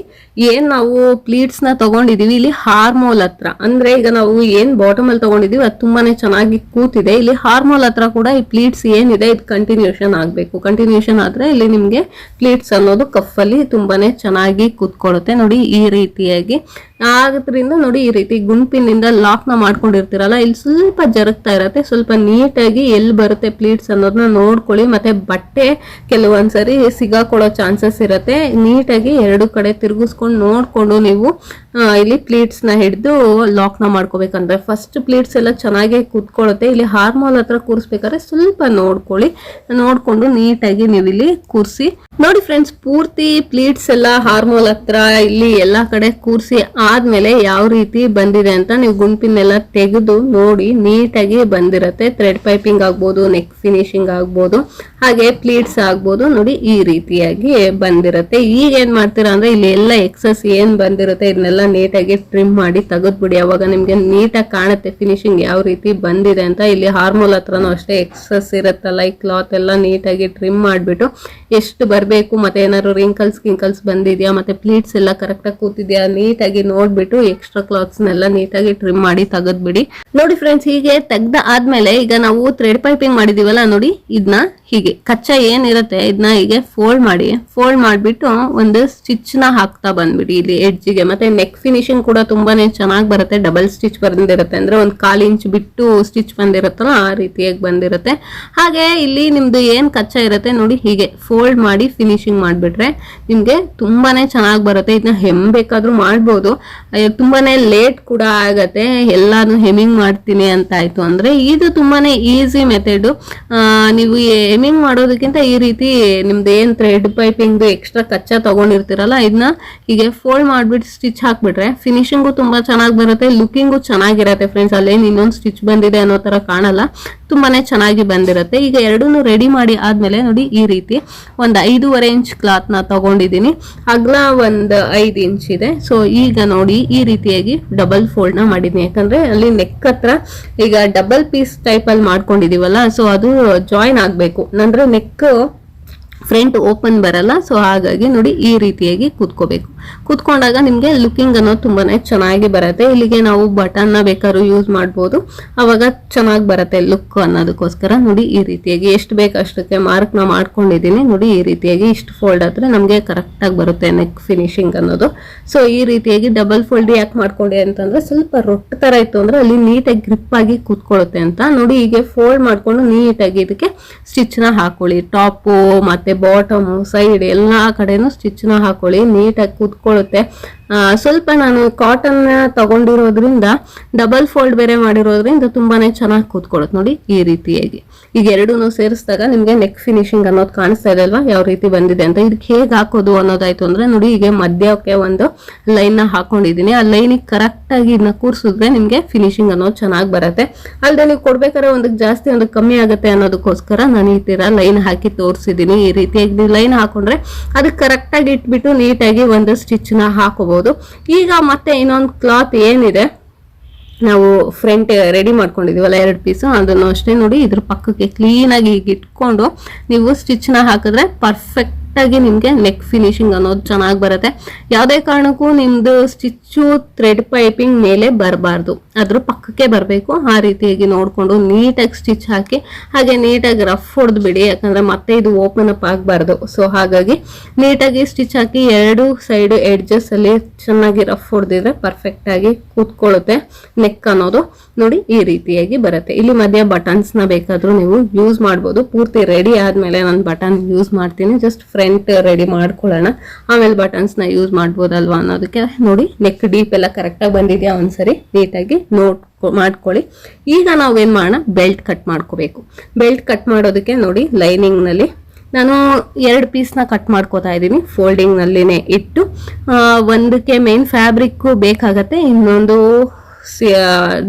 ಏನ್ ನಾವು ಪ್ಲೀಟ್ಸ್ನ ತಗೊಂಡಿದೀವಿ, ಇಲ್ಲಿ ಹಾರ್ಮೋಲ್ ಹತ್ರ. ಅಂದ್ರೆ ಈಗ ನಾವು ಏನ್ ಬಾಟಮ್ ಅಲ್ಲಿ ತಗೊಂಡಿದೀವಿ, ಅದು ತುಂಬಾನೇ ಚೆನ್ನಾಗಿ ಕೂತಿದೆ. ಇಲ್ಲಿ ಹಾರ್ಮೋಲ್ ಹತ್ರ ಕೂಡ ಈ ಪ್ಲೀಟ್ಸ್ ಏನಿದೆ, ಇದು ಕಂಟಿನ್ಯೂಷನ್ ಆಗ್ಬೇಕು. ಕಂಟಿನ್ಯೂಷನ್ ಆದ್ರೆ ಇಲ್ಲಿ ನಿಮ್ಗೆ ಪ್ಲೀಟ್ಸ್ ಅನ್ನೋದು ಕಫ್ ಅಲ್ಲಿ ತುಂಬಾನೇ ಚೆನ್ನಾಗಿ ಕೂತ್ಕೊಳ್ಳುತ್ತೆ ನೋಡಿ ಈ ರೀತಿಯಾಗಿ. ಆದ್ರಿಂದ ನೋಡಿ ಈ ರೀತಿ ಗುಂಪಿನಿಂದ ಲಾಕ್ನ ಮಾಡ್ಕೊಂಡಿರ್ತೀರಲ್ಲ, ಇಲ್ಲಿ ಸ್ವಲ್ಪ ಜರುಗ್ತಾ ಇರತ್ತೆ. ಸ್ವಲ್ಪ ನೀಟಾಗಿ ಎಲ್ಲಿ ಬರುತ್ತೆ ಪ್ಲೀಟ್ಸ್ ಅನ್ನೋದನ್ನ ನೋಡ್ಕೊಳ್ಳಿ. ಮತ್ತೆ ಬಟ್ಟೆ ಕೆಲವೊಂದ್ಸರಿ ಸಿಗಾಕೊಳ್ಳೋ ಚಾನ್ಸಸ್ ಇರತ್ತೆ. ನೀಟಾಗಿ ಎರಡು ಕಡೆ ತಿರುಗಿಸ್ಕೊಂಡು ನೋಡ್ಕೊಂಡು ನೀವು ಇಲ್ಲಿ ಪ್ಲೀಟ್ಸ್ನ ಹಿಡಿದು ಲಾಕ್ನ ಮಾಡ್ಕೋಬೇಕಂದ್ರೆ. ಫಸ್ಟ್ ಪ್ಲೀಟ್ಸ್ ಎಲ್ಲ ಚೆನ್ನಾಗಿ ಕೂತ್ಕೊಳ್ಳುತ್ತೆ. ಇಲ್ಲಿ ಹಾರ್ಮೋಲ್ ಹತ್ರ ಕೂರಿಸ್ಬೇಕಾದ್ರೆ ಸ್ವಲ್ಪ ನೋಡ್ಕೊಳ್ಳಿ. ನೋಡ್ಕೊಂಡು ನೀಟಾಗಿ ನೀವು ಇಲ್ಲಿ ಕೂರಿಸಿ. ನೋಡಿ ಫ್ರೆಂಡ್ಸ್ ಪೂರ್ತಿ ಪ್ಲೀಟ್ಸ್ ಎಲ್ಲ ಹಾರ್ಮೋಲ್ ಹತ್ರ ಇಲ್ಲಿ ಎಲ್ಲಾ ಕಡೆ ಕೂರಿಸಿ ಆದ್ಮೇಲೆ ಯಾವ ರೀತಿ ಬಂದಿದೆ ಅಂತ ನೀವು ಗುಂಪಿನೆಲ್ಲ ತೆಗೆದು ನೋಡಿ ನೀಟಾಗಿ ಬಂದಿರತ್ತೆ. ಥ್ರೆಡ್ ಪೈಪಿಂಗ್ ಆಗ್ಬೋದು ನೆಕ್ ಫಿನಿಶಿಂಗ್ ಆಗ್ಬೋದು, ಹಾಗೆ ಪ್ಲೀಟ್ಸ್ ಆಗ್ಬೋದು ನೋಡಿ ಈ ರೀತಿಯಾಗಿ ಬಂದಿರತ್ತೆ. ಈಗ ಏನ್ ಮಾಡ್ತೀರಾ ಅಂದ್ರೆ ಇಲ್ಲಿ ಎಲ್ಲ ಎಕ್ಸಸ್ ಏನ್ ಬಂದಿರುತ್ತೆ ಇದನ್ನೆಲ್ಲ ನೀಟಾಗಿ ಟ್ರಿಮ್ ಮಾಡಿ ತೆಗೆದ್ಬಿಡಿ. ಅವಾಗ ನಿಮ್ಗೆ ನೀಟಾಗಿ ಕಾಣುತ್ತೆ ಫಿನಿಶಿಂಗ್ ಯಾವ ರೀತಿ ಬಂದಿದೆ ಅಂತ. ಇಲ್ಲಿ ಹಾರ್ಮೋಲ್ ಹತ್ರನೂ ಅಷ್ಟೇ ಎಕ್ಸಸ್ ಇರುತ್ತಲ್ಲ ಈ ಕ್ಲಾತ್ ಎಲ್ಲ ನೀಟಾಗಿ ಟ್ರಿಮ್ ಮಾಡಿಬಿಟ್ಟು ಎಷ್ಟು ಬರಬೇಕು? ಮತ್ತೆ ಏನಾದ್ರು ರಿಂಕಲ್ಸ್ ಕಿಂಕಲ್ಸ್ ಬಂದಿದ್ಯಾ? ಮತ್ತೆ ಪ್ಲೀಟ್ಸ್ ಎಲ್ಲ ಕರೆಕ್ಟಾಗಿ ಕೂತಿದ್ಯಾ? ನೀಟಾಗಿ ನೋಡ್ಬಿಟ್ಟು ಎಕ್ಸ್ಟ್ರಾ ಕ್ಲಾತ್ಸ್ನೆಲ್ಲ ನೀಟಾಗಿ ಟ್ರಿಮ್ ಮಾಡಿ ತೆಗೆದ್ಬಿಡಿ. ನೋಡಿ ಫ್ರೆಂಡ್ಸ್ ಹೀಗೆ ತೆಗ್ದ ಆದ್ಮೇಲೆ ಈಗ ನಾವು ಥ್ರೆಡ್ ಪೈಪಿಂಗ್ ಮಾಡಿದೀವಲ್ಲ, ನೋಡಿ ಇದನ್ನ ಹೀಗೆ, ಕಚ್ಚಾ ಏನಿರುತ್ತೆ ಇದನ್ನ ಹೀಗೆ ಫೋಲ್ಡ್ ಮಾಡಿ ಫೋಲ್ಡ್ ಮಾಡಿಬಿಟ್ಟು ಒಂದು ಸ್ಟಿಚ್ನ ಹಾಕ್ತಾ ಬಂದ್ಬಿಡಿ ಇಲ್ಲಿ ಎಡ್ಜಿಗೆ ಮತ್ತೆ ನೆಕ್ ಫಿನಿಶಿಂಗ್ ಕೂಡ ತುಂಬಾನೇ ಚೆನ್ನಾಗಿ ಬರುತ್ತೆ ಡಬಲ್ ಸ್ಟಿಚ್ ಬಂದಿರುತ್ತೆ ಅಂದ್ರೆ ಒಂದು ಕಾಲು ಇಂಚ್ ಬಿಟ್ಟು ಸ್ಟಿಚ್ ಬಂದಿರುತ್ತಲ್ಲ, ಆ ರೀತಿಯಾಗಿ ಬಂದಿರುತ್ತೆ. ಹಾಗೆ ಇಲ್ಲಿ ನಿಮ್ದು ಏನ್ ಕಚ್ಚಾ ಇರುತ್ತೆ ನೋಡಿ ಹೀಗೆ ಫೋಲ್ಡ್ ಮಾಡಿ ಫಿನಿಶಿಂಗ್ ಮಾಡಿಬಿಟ್ರೆ ನಿಮ್ಗೆ ತುಂಬಾನೇ ಚೆನ್ನಾಗಿ ಬರುತ್ತೆ. ಇದನ್ನ ಹೆಮ್ ಬೇಕಾದ್ರೂ ಮಾಡ್ಬೋದು. ತುಂಬಾನೇ ಲೇಟ್ ಕೂಡ ಆಗತ್ತೆ, ಎಲ್ಲಾನು ಹೆಮಿಂಗ್ ಮಾಡ್ತೀನಿ ಅಂತ ಆಯ್ತು ಅಂದ್ರೆ ಇದು ತುಂಬಾನೇ ಈಸಿ ಮೆಥಡ್ ನೀವು ಹೆಮಿಂಗ್ ಮಾಡೋದಕ್ಕಿಂತ ಈ ರೀತಿ ನಿಮ್ದು ಏನ್ ಥ್ರೆಡ್ ಪೈಪಿಂಗ್ ಎಕ್ಸ್ಟ್ರಾ ಕಚ್ಚಾ ತಗೊಂಡಿರ್ತೀರಲ್ಲ ಇದನ್ನ ಹೀಗೆ ಫೋಲ್ಡ್ ಮಾಡ್ಬಿಟ್ಟು ಸ್ಟಿಚ್ ಹಾಕ್ಬಿಟ್ರೆ ಫಿನಿಶಿಂಗು ತುಂಬಾ ಚೆನ್ನಾಗಿ ಬರುತ್ತೆ ಲುಕಿಂಗು ಚೆನ್ನಾಗಿರತ್ತೆ ಫ್ರೆಂಡ್ಸ್ ಅಲ್ಲೇನು ಇನ್ನೊಂದು ಸ್ಟಿಚ್ ಬಂದಿದೆ ಅನ್ನೋ ತರ ಕಾಣಲ್ಲ, ತುಂಬಾನೇ ಚೆನ್ನಾಗಿ ಬಂದಿರುತ್ತೆ. ಈಗ ಎರಡೂ ರೆಡಿ ಮಾಡಿ ಆದ್ಮೇಲೆ ನೋಡಿ ಈ ರೀತಿ ಒಂದು ಐದೂವರೆ ಇಂಚ್ ಕ್ಲಾತ್ನ ತಗೊಂಡಿದ್ದೀನಿ. ಅಗ್ಲ ಒಂದು ಐದು ಇಂಚ್ ಇದೆ. ಸೊ ಈಗ ನೋಡಿ ಈ ರೀತಿಯಾಗಿ ಡಬಲ್ ಫೋಲ್ಡ್ನ ಮಾಡಿದ್ದೀನಿ ಯಾಕಂದ್ರೆ ಅಲ್ಲಿ ನೆಕ್ ಹತ್ರ ಈಗ ಡಬಲ್ ಪೀಸ್ ಟೈಪ್ ಅಲ್ಲಿ ಮಾಡ್ಕೊಂಡಿದೀವಲ್ಲ ಸೊ ಅದು ಜಾಯಿನ್ ಆಗ್ಬೇಕು. ಅಂದ್ರೆ ನೆಕ್ ಫ್ರಂಟ್ ಓಪನ್ ಬರಲ್ಲ. ಸೊ ಹಾಗಾಗಿ ನೋಡಿ ಈ ರೀತಿಯಾಗಿ ಕೂತ್ಕೋಬೇಕು. ಕೂತ್ಕೊಂಡಾಗ ನಿಮಗೆ ಲುಕಿಂಗ್ ಅನ್ನೋದು ತುಂಬಾನೇ ಚೆನ್ನಾಗಿ ಬರುತ್ತೆ. ಇಲ್ಲಿಗೆ ನಾವು ಬಟನ್ನ ಬೇಕಾದ್ರೂ ಯೂಸ್ ಮಾಡ್ಬೋದು. ಅವಾಗ ಚೆನ್ನಾಗಿ ಬರುತ್ತೆ ಲುಕ್ ಅನ್ನೋದಕ್ಕೋಸ್ಕರ. ನೋಡಿ ಈ ರೀತಿಯಾಗಿ ಎಷ್ಟು ಬೇಕು ಅಷ್ಟಕ್ಕೆ ಮಾರ್ಕ್ನ ಮಾಡ್ಕೊಂಡಿದ್ದೀನಿ. ನೋಡಿ ಈ ರೀತಿಯಾಗಿ ಇಷ್ಟು ಫೋಲ್ಡ್ ಆದರೆ ನಮಗೆ ಕರೆಕ್ಟಾಗಿ ಬರುತ್ತೆ ನೆಕ್ ಫಿನಿಶಿಂಗ್ ಅನ್ನೋದು. ಸೊ ಈ ರೀತಿಯಾಗಿ ಡಬಲ್ ಫೋಲ್ಡ್ ಯಾಕೆ ಮಾಡ್ಕೊಂಡೆ ಅಂತಂದ್ರೆ ಸ್ವಲ್ಪ ರೊಟ್ಟ ತರ ಇತ್ತು ಅಂದ್ರೆ ಅಲ್ಲಿ ನೀಟಾಗಿ ಗ್ರಿಪ್ ಆಗಿ ಕೂತ್ಕೊಳ್ಳುತ್ತೆ ಅಂತ. ನೋಡಿ ಹೀಗೆ ಫೋಲ್ಡ್ ಮಾಡ್ಕೊಂಡು ನೀಟಾಗಿ ಇದಕ್ಕೆ ಸ್ಟಿಚ್ನ ಹಾಕೊಳ್ಳಿ. ಟಾಪು ಮತ್ತೆ ಬಾಟಮ್ ಸೈಡ್ ಎಲ್ಲ ಕಡೆನೂ ಸ್ಟಿಚ್ನ ಹಾಕೊಳ್ಳಿ ನೀಟಾಗಿ ಕೂತ್ಕೊಳ್ಳುತ್ತೆ. ಸ್ವಲ್ಪ ನಾನು ಕಾಟನ್ ತಗೊಂಡಿರೋದ್ರಿಂದ ಡಬಲ್ ಫೋಲ್ಡ್ ಬೇರೆ ಮಾಡಿರೋದ್ರಿಂದ ತುಂಬಾನೇ ಚೆನ್ನಾಗಿ ಕೂತ್ಕೊಳ್ಳುತ್ತೆ ನೋಡಿ ಈ ರೀತಿಯಾಗಿ. ಈಗ ಎರಡೂ ಸೇರಿಸಿದಾಗ ನಿಮ್ಗೆ ನೆಕ್ ಫಿನಿಶಿಂಗ್ ಅನ್ನೋದು ಕಾಣಿಸ್ತಾ ಇದೆ ಅಲ್ವಾ? ಯಾವ ರೀತಿ ಬಂದಿದೆ ಅಂತ. ಇದಕ್ಕೆ ಹೇಗೆ ಹಾಕೋದು ಅನ್ನೋದಾಯ್ತು ಅಂದ್ರೆ ನೋಡಿ ಈಗ ಮಧ್ಯಕ್ಕೆ ಒಂದು ಲೈನ್ನ ಹಾಕೊಂಡಿದೀನಿ ಆ ಲೈನಿಗೆ ಕರೆಕ್ಟ್ ಆಗಿ ಇದನ್ನ ಕೂರಿಸಿದ್ರೆ ನಿಮ್ಗೆ ಫಿನಿಶಿಂಗ್ ಅನ್ನೋದು ಚೆನ್ನಾಗಿ ಬರುತ್ತೆ. ಅಲ್ಲದೆ ನೀವು ಕೊಡ್ಬೇಕಾದ್ರೆ ಒಂದಕ್ಕೆ ಜಾಸ್ತಿ ಒಂದಕ್ಕೆ ಕಮ್ಮಿ ಆಗುತ್ತೆ ಅನ್ನೋದಕ್ಕೋಸ್ಕರ ನಾನು ಈ ತರ ಲೈನ್ ಹಾಕಿ ತೋರಿಸಿದ್ದೀನಿ. ಈ ರೀತಿಯಾಗಿ ಲೈನ್ ಹಾಕೊಂಡ್ರೆ ಅದಕ್ಕೆ ಕರೆಕ್ಟ್ ಆಗಿ ಇಟ್ಬಿಟ್ಟು ನೀಟಾಗಿ ಒಂದು ಸ್ಟಿಚ್ನ ಹಾಕೋಬಹುದು ಈಗ ಮತ್ತೆ ಇನ್ನೊಂದು ಕ್ಲಾತ್ ಏನಿದೆ, ನಾವು ಫ್ರಂಟ್ ರೆಡಿ ಮಾಡ್ಕೊಂಡಿದೀವಲ್ಲ ಎರಡು ಪೀಸು ಅದನ್ನು ಅಷ್ಟೇ ನೋಡಿ ಇದ್ರ ಪಕ್ಕಕ್ಕೆ ಕ್ಲೀನಾಗಿ ಹೀಗೆ ಇಟ್ಕೊಂಡು ನೀವು ಸ್ಟಿಚ್ನ ಹಾಕಿದ್ರೆ ಪರ್ಫೆಕ್ಟ್ ಆಗಿ ನಿಮಗೆ ನೆಕ್ ಫಿನಿಶಿಂಗ್ ಅನ್ನೋದು ಚೆನ್ನಾಗಿ ಬರುತ್ತೆ. ಯಾವುದೇ ಕಾರಣಕ್ಕೂ ನಿಮ್ಮದು ಸ್ಟಿಚ್ಚು ಥ್ರೆಡ್ ಪೈಪಿಂಗ್ ಮೇಲೆ ಬರಬಾರ್ದು. ಅದ್ರ ಪಕ್ಕಕ್ಕೆ ಬರಬೇಕು. ಆ ರೀತಿಯಾಗಿ ನೋಡಿಕೊಂಡು ನೀಟಾಗಿ ಸ್ಟಿಚ್ ಹಾಕಿ, ಹಾಗೆ ನೀಟಾಗಿ ರಫ್ ಹೊಡೆದು ಬಿಡಿ. ಯಾಕಂದರೆ ಮತ್ತೆ ಇದು ಓಪನ್ ಅಪ್ ಆಗಬಾರ್ದು. ಸೊ ಹಾಗಾಗಿ ನೀಟಾಗಿ ಸ್ಟಿಚ್ ಹಾಕಿ ಎರಡು ಸೈಡು ಎಡ್ಜಸ್ ಅಲ್ಲಿ ಚೆನ್ನಾಗಿ ರಫ್ ಹೊಡೆದಿದ್ರೆ ಪರ್ಫೆಕ್ಟ್ ಆಗಿ ಕೂತ್ಕೊಳ್ಳುತ್ತೆ ನೆಕ್ ಅನ್ನೋದು. ನೋಡಿ, ಈ ರೀತಿಯಾಗಿ ಬರುತ್ತೆ. ಇಲ್ಲಿ ಮಧ್ಯ ಬಟನ್ಸ್ನ ಬೇಕಾದ್ರೂ ನೀವು ಯೂಸ್ ಮಾಡ್ಬೋದು. ಪೂರ್ತಿ ರೆಡಿ ಆದ್ಮೇಲೆ ನಾನು ಬಟನ್ ಯೂಸ್ ಮಾಡ್ತೀನಿ. ಜಸ್ಟ್ ಫ್ರಂಟ್ ರೆಡಿ ಮಾಡ್ಕೊಳ್ಳೋಣ. ಆಮೇಲೆ ಬಟನ್ಸ್ನ ಯೂಸ್ ಮಾಡ್ಬೋದಲ್ವಾ ಅನ್ನೋದಕ್ಕೆ ನೋಡಿ ನೆಕ್ ಡೀಪ್ ಎಲ್ಲ ಕರೆಕ್ಟಾಗಿ ಬಂದಿದೆಯಾ ಒಂದ್ಸರಿ ನೀಟಾಗಿ ನೋಟ್ ಮಾಡ್ಕೊಳ್ಳಿ. ಈಗ ನಾವೇನ್ ಮಾಡೋಣ? ಬೆಲ್ಟ್ ಕಟ್ ಮಾಡ್ಕೋಬೇಕು. ಬೆಲ್ಟ್ ಕಟ್ ಮಾಡೋದಕ್ಕೆ ನೋಡಿ ಲೈನಿಂಗ್ನಲ್ಲಿ ನಾನು ಎರಡು ಪೀಸ್ನ ಕಟ್ ಮಾಡ್ಕೋತಾ ಇದ್ದೀನಿ. ಫೋಲ್ಡಿಂಗ್ನಲ್ಲಿನೇ ಇಟ್ಟು ಒಂದಕ್ಕೆ ಮೇನ್ ಫ್ಯಾಬ್ರಿಕ್ಕು ಬೇಕಾಗತ್ತೆ, ಇನ್ನೊಂದು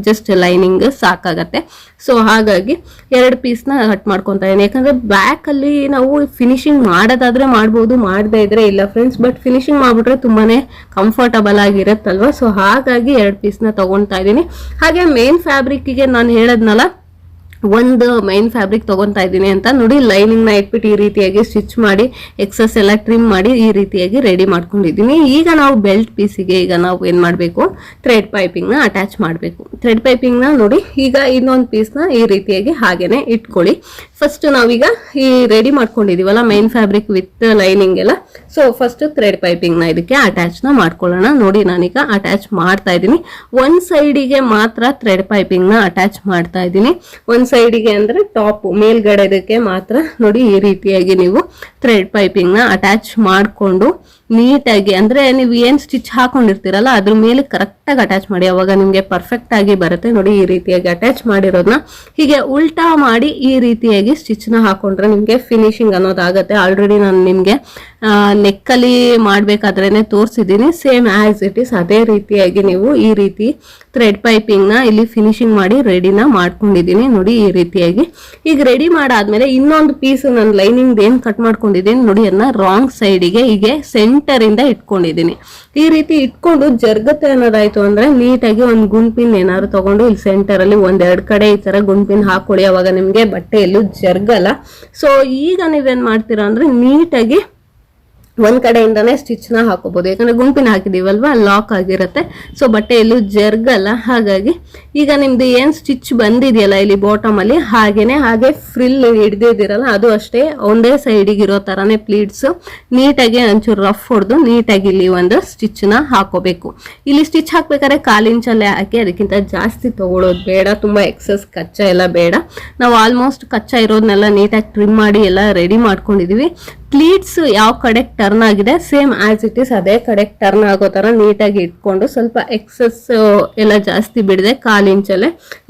ಜಸ್ಟ್ ಲೈನಿಂಗ್ ಸಾಕಾಗತ್ತೆ. ಸೊ ಹಾಗಾಗಿ ಎರಡು ಪೀಸ್ನ ಕಟ್ ಮಾಡ್ಕೊತಾ ಇದ್ದೀನಿ. ಯಾಕಂದ್ರೆ ಬ್ಯಾಕ್ ಅಲ್ಲಿ ನಾವು ಫಿನಿಶಿಂಗ್ ಮಾಡೋದಾದ್ರೆ ಮಾಡ್ಬೋದು, ಮಾಡದೇ ಇದ್ರೆ ಇಲ್ಲ ಫ್ರೆಂಡ್ಸ್ ಬಟ್ ಫಿನಿಶಿಂಗ್ ಮಾಡ್ಬಿಟ್ರೆ ತುಂಬಾನೇ ಕಂಫರ್ಟಬಲ್ ಆಗಿರುತ್ತಲ್ವಾ? ಸೊ ಹಾಗಾಗಿ ಎರಡು ಪೀಸ್ನ ತಗೊಳ್ತಾ ಇದ್ದೀನಿ. ಹಾಗೆ ಮೇನ್ ಫ್ಯಾಬ್ರಿಕ್ಗೆ ನಾನು ಹೇಳದ್ನಲ್ಲ ಒಂದು ಮೈನ್ ಫ್ಯಾಬ್ರಿಕ್ ತಗೊಂತಾ ಇದ್ದೀನಿ ಅಂತ ನೋಡಿ ಲೈನಿಂಗ್ನ ಇಟ್ಬಿಟ್ಟು ಈ ರೀತಿಯಾಗಿ ಸ್ಟಿಚ್ ಮಾಡಿ ಎಕ್ಸಸ್ ಎಲ್ಲ ಟ್ರಿಮ್ ಮಾಡಿ ಈ ರೀತಿಯಾಗಿ ರೆಡಿ ಮಾಡ್ಕೊಂಡಿದ್ದೀನಿ. ಈಗ ನಾವು ಬೆಲ್ಟ್ ಪೀಸಿಗೆ ಈಗ ನಾವು ಏನು ಮಾಡಬೇಕು? ಥ್ರೆಡ್ ಪೈಪಿಂಗ್ನ ಅಟ್ಯಾಚ್ ಮಾಡಬೇಕು. ಥ್ರೆಡ್ ಪೈಪಿಂಗ್ನ ನೋಡಿ, ಈಗ ಇನ್ನೊಂದು ಪೀಸ್ನ ಈ ರೀತಿಯಾಗಿ ಹಾಗೇನೆ ಇಟ್ಕೊಳ್ಳಿ. ಫಸ್ಟ್ ನಾವೀಗ ಈ ರೆಡಿ ಮಾಡ್ಕೊಂಡಿದೀವಲ್ಲ ಮೈನ್ ಫ್ಯಾಬ್ರಿಕ್ ವಿತ್ ಲೈನಿಂಗ್ ಎಲ್ಲ. ಸೊ ಫಸ್ಟ್ ಥ್ರೆಡ್ ಪೈಪಿಂಗ್ನ ಇದಕ್ಕೆ ಅಟ್ಯಾಚ್ನ ಮಾಡ್ಕೊಳ್ಳೋಣ. ನೋಡಿ, ನಾನೀಗ ಅಟ್ಯಾಚ್ ಮಾಡ್ತಾ ಇದ್ದೀನಿ. ಒಂದ್ ಸೈಡಿಗೆ ಮಾತ್ರ ಥ್ರೆಡ್ ಪೈಪಿಂಗ್ನ ಅಟ್ಯಾಚ್ ಮಾಡ್ತಾ ಇದ್ದೀನಿ. ಒಂದ್ ಸೈಡಿಗೆ ಅಂದ್ರೆ ಟಾಪ್ ಮೇಲ್ಗಡೆದಕ್ಕೆ ಮಾತ್ರ ನೋಡಿ ಈ ರೀತಿಯಾಗಿ ನೀವು ಥ್ರೆಡ್ ಪೈಪಿಂಗ್ನ ಅಟ್ಯಾಚ್ ಮಾಡ್ಕೊಂಡು ನೀಟಾಗಿ ಅಂದ್ರೆ ನೀವು ಏನು ಸ್ಟಿಚ್ ಹಾಕೊಂಡಿರ್ತೀರಲ್ಲ, ಅದ್ರ ಮೇಲೆ ಕರೆಕ್ಟಾಗಿ ಅಟ್ಯಾಚ್ ಮಾಡಿ. ಅವಾಗ ನಿಮಗೆ ಪರ್ಫೆಕ್ಟ್ ಆಗಿ ಬರುತ್ತೆ. ನೋಡಿ, ಈ ರೀತಿಯಾಗಿ ಅಟ್ಯಾಚ್ ಮಾಡಿರೋದನ್ನ ಹೀಗೆ ಉಲ್ಟಾ ಮಾಡಿ ಈ ರೀತಿಯಾಗಿ ಸ್ಟಿಚ್ನ ಹಾಕೊಂಡ್ರೆ ನಿಮಗೆ ಫಿನಿಶಿಂಗ್ ಅನ್ನೋದಾಗತ್ತೆ. ಆಲ್ರೆಡಿ ನಾನು ನಿಮಗೆ ನೆಕ್ಕಲ್ಲಿ ಮಾಡ್ಬೇಕಾದ್ರೇನೆ ತೋರಿಸಿದ್ದೀನಿ. ಸೇಮ್ ಆಸ್ ಇಟ್ ಇಸ್ ಅದೇ ರೀತಿಯಾಗಿ ನೀವು ಈ ರೀತಿ ಥ್ರೆಡ್ ಪೈಪಿಂಗ್ನ ಇಲ್ಲಿ ಫಿನಿಶಿಂಗ್ ಮಾಡಿ ರೆಡಿನ ಮಾಡ್ಕೊಂಡಿದ್ದೀನಿ. ನೋಡಿ ಈ ರೀತಿಯಾಗಿ. ಈಗ ರೆಡಿ ಮಾಡಾದ್ಮೇಲೆ ಇನ್ನೊಂದು ಪೀಸ್ ನನ್ನ ಲೈನಿಂಗ್ ಏನು ಕಟ್ ಮಾಡ್ಕೊಂಡಿದ್ದೀನಿ ನೋಡಿ ಅದನ್ನ ರಾಂಗ್ ಸೈಡಿಗೆ ಹೀಗೆ ಸೆಂಟರಿಂದ ಇಟ್ಕೊಂಡಿದ್ದೀನಿ. ಈ ರೀತಿ ಇಟ್ಕೊಂಡು ಜರ್ಗತ್ತೆ ಅನ್ನೋದಾಯ್ತು ಅಂದ್ರೆ ನೀಟಾಗಿ ಒಂದು ಗುಂಪಿನ ಏನಾದ್ರು ತಗೊಂಡು ಇಲ್ಲಿ ಸೆಂಟರಲ್ಲಿ ಒಂದೆರಡು ಕಡೆ ಈ ತರ ಗುಂಪಿನ ಹಾಕೊಳ್ಳಿ ಅವಾಗ ನಿಮಗೆ ಬಟ್ಟೆಯಲ್ಲೂ ಜರ್ಗಲ್ಲ. ಸೊ ಈಗ ನೀವೇನ್ ಮಾಡ್ತೀರಾ ಅಂದ್ರೆ ನೀಟಾಗಿ ಒಂದ್ ಕಡೆಯಿಂದಾನೇ ಸ್ಟಿಚ್ನ ಹಾಕೋಬಹುದು ಯಾಕಂದ್ರೆ ಗುಂಪಿನ ಹಾಕಿದೀವಲ್ವಾ ಲಾಕ್ ಆಗಿರುತ್ತೆ. ಸೊ ಬಟ್ಟೆ ಎಲ್ಲೂ ಜರ್ಗಲ್ಲ. ಹಾಗಾಗಿ ಈಗ ನಿಮ್ದು ಏನ್ ಸ್ಟಿಚ್ ಬಂದಿದೆಯಲ್ಲ ಇಲ್ಲಿ ಬಾಟಮ್ ಅಲ್ಲಿ? ಹಾಗೇನೆ, ಹಾಗೆ ಫ್ರಿಲ್ ಹಿಡ್ದಿದಿರಲ್ಲ ಅದು ಅಷ್ಟೇ. ಒಂದೇ ಸೈಡಿಗೆ ಇರೋ ತರಾನೇ ಪ್ಲೀಟ್ಸ್ ನೀಟಾಗಿ ಒಂಚೂರು ರಫ್ ಹೊಡೆದು ನೀಟಾಗಿ ಇಲ್ಲಿ ಒಂದು ಸ್ಟಿಚ್ನ ಹಾಕೋಬೇಕು. ಇಲ್ಲಿ ಸ್ಟಿಚ್ ಹಾಕ್ಬೇಕಾದ್ರೆ ಕಾಲಿಂಚಲ್ಲೇ ಹಾಕಿ, ಅದಕ್ಕಿಂತ ಜಾಸ್ತಿ ತಗೊಳ್ಳೋದು ಬೇಡ. ತುಂಬಾ ಎಕ್ಸಸ್ ಕಚ್ಚಾ ಎಲ್ಲ ಬೇಡ. ನಾವು ಆಲ್ಮೋಸ್ಟ್ ಕಚ್ಚಾ ಇರೋದನ್ನೆಲ್ಲ ನೀಟಾಗಿ ಟ್ರಿಮ್ ಮಾಡಿ ಎಲ್ಲ ರೆಡಿ ಮಾಡ್ಕೊಂಡಿದೀವಿ. ಪ್ಲೀಟ್ಸ್ ಯಾವ ಕಡೆ ಟರ್ನ್ ಆಗಿದೆ ಸೇಮ್ ಆಸ್ ಇಟ್ ಇಸ್ ಅದೇ ಕಡೆ ಟರ್ನ್ ಆಗೋ ಥರ ನೀಟಾಗಿ ಇಟ್ಕೊಂಡು ಸ್ವಲ್ಪ ಎಕ್ಸಸ್ ಎಲ್ಲ ಜಾಸ್ತಿ ಬಿಡದೆ ಕಾಲ್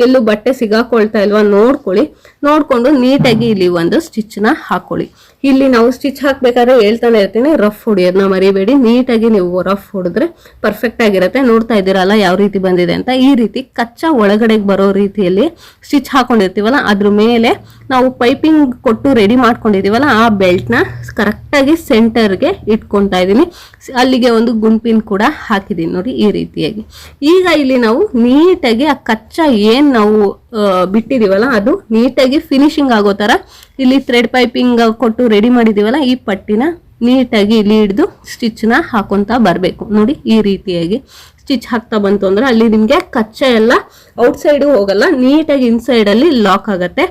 ಎಲ್ಲೂ ಬಟ್ಟೆ ಸಿಗಾಕೊಳ್ತಾ ಇಲ್ವಾ, ನೋಡ್ಕೊಳ್ಳಿ. ನೋಡ್ಕೊಂಡು ನೀಟಾಗಿ ಇಲ್ಲಿ ಒಂದು ಸ್ಟಿಚ್ನ ಹಾಕೊಳ್ಳಿ. ಇಲ್ಲಿ ನಾವು ಸ್ಟಿಚ್ ಹಾಕ್ಬೇಕಾದ್ರೆ ಹೇಳ್ತಾನೆ ಇರ್ತೀನಿ ರಫ್ ಹೊಡಿಯೋದನ್ನ ಮರಿಬೇಡಿ. ನೀಟಾಗಿ ನೀವು ರಫ್ ಹೊಡೆದ್ರೆ ಪರ್ಫೆಕ್ಟ್ ಆಗಿರುತ್ತೆ. ನೋಡ್ತಾ ಇದ್ದೀರಲ್ಲ ಯಾವ ರೀತಿ ಬಂದಿದೆ ಅಂತ. ಈ ರೀತಿ ಕಚ್ಚಾ ಒಳಗಡೆಗೆ ಬರೋ ರೀತಿಯಲ್ಲಿ ಸ್ಟಿಚ್ ಹಾಕೊಂಡಿರ್ತೀವಲ್ಲ, ಅದ್ರ ಮೇಲೆ ನಾವು ಪೈಪಿಂಗ್ ಕೊಟ್ಟು ರೆಡಿ ಮಾಡ್ಕೊಂಡಿದ್ದೀವಲ್ಲ ಆ ಬೆಲ್ಟ್ನ ಕರೆಕ್ಟಾಗಿ ಸೆಂಟರ್ಗೆ ಇಟ್ಕೊತಾ ಇದ್ದೀನಿ. ಅಲ್ಲಿಗೆ ಒಂದು ಗುಂಪಿನ ಕೂಡ ಹಾಕಿದ್ದೀನಿ ನೋಡಿ ಈ ರೀತಿಯಾಗಿ. ಈಗ ಇಲ್ಲಿ ನಾವು ನೀಟಾಗಿ ಆ ಕಚ್ಚಾ ಏನು ನಾವು ಬಿಟ್ಟಿದ್ದೀವಲ್ಲ ಅದು ನೀಟಾಗಿ ಫಿನಿಶಿಂಗ್ ಆಗೋ ಥರ ಇಲ್ಲಿ ಥ್ರೆಡ್ ಪೈಪಿಂಗ್ ಕೊಟ್ಟು ರೆಡಿ ಮಾಡಿದ್ದೀವಲ್ಲ ಈ ಪಟ್ಟಿನ ನೀಟಾಗಿ ಇಲ್ಲಿ ಹಿಡಿದು ಸ್ಟಿಚ್ನ ಹಾಕೊತಾ ಬರಬೇಕು. ನೋಡಿ ಈ ರೀತಿಯಾಗಿ ಸ್ಟಿಚ್ ಹಾಕ್ತಾ ಬಂತು ಅಂದರೆ ಅಲ್ಲಿ ನಿಮಗೆ ಕಚ್ಚೆ ಎಲ್ಲ ಔಟ್ಸೈಡು ಹೋಗಲ್ಲ, ನೀಟಾಗಿ ಇನ್ಸೈಡಲ್ಲಿ ಲಾಕ್ ಆಗತ್ತೆ.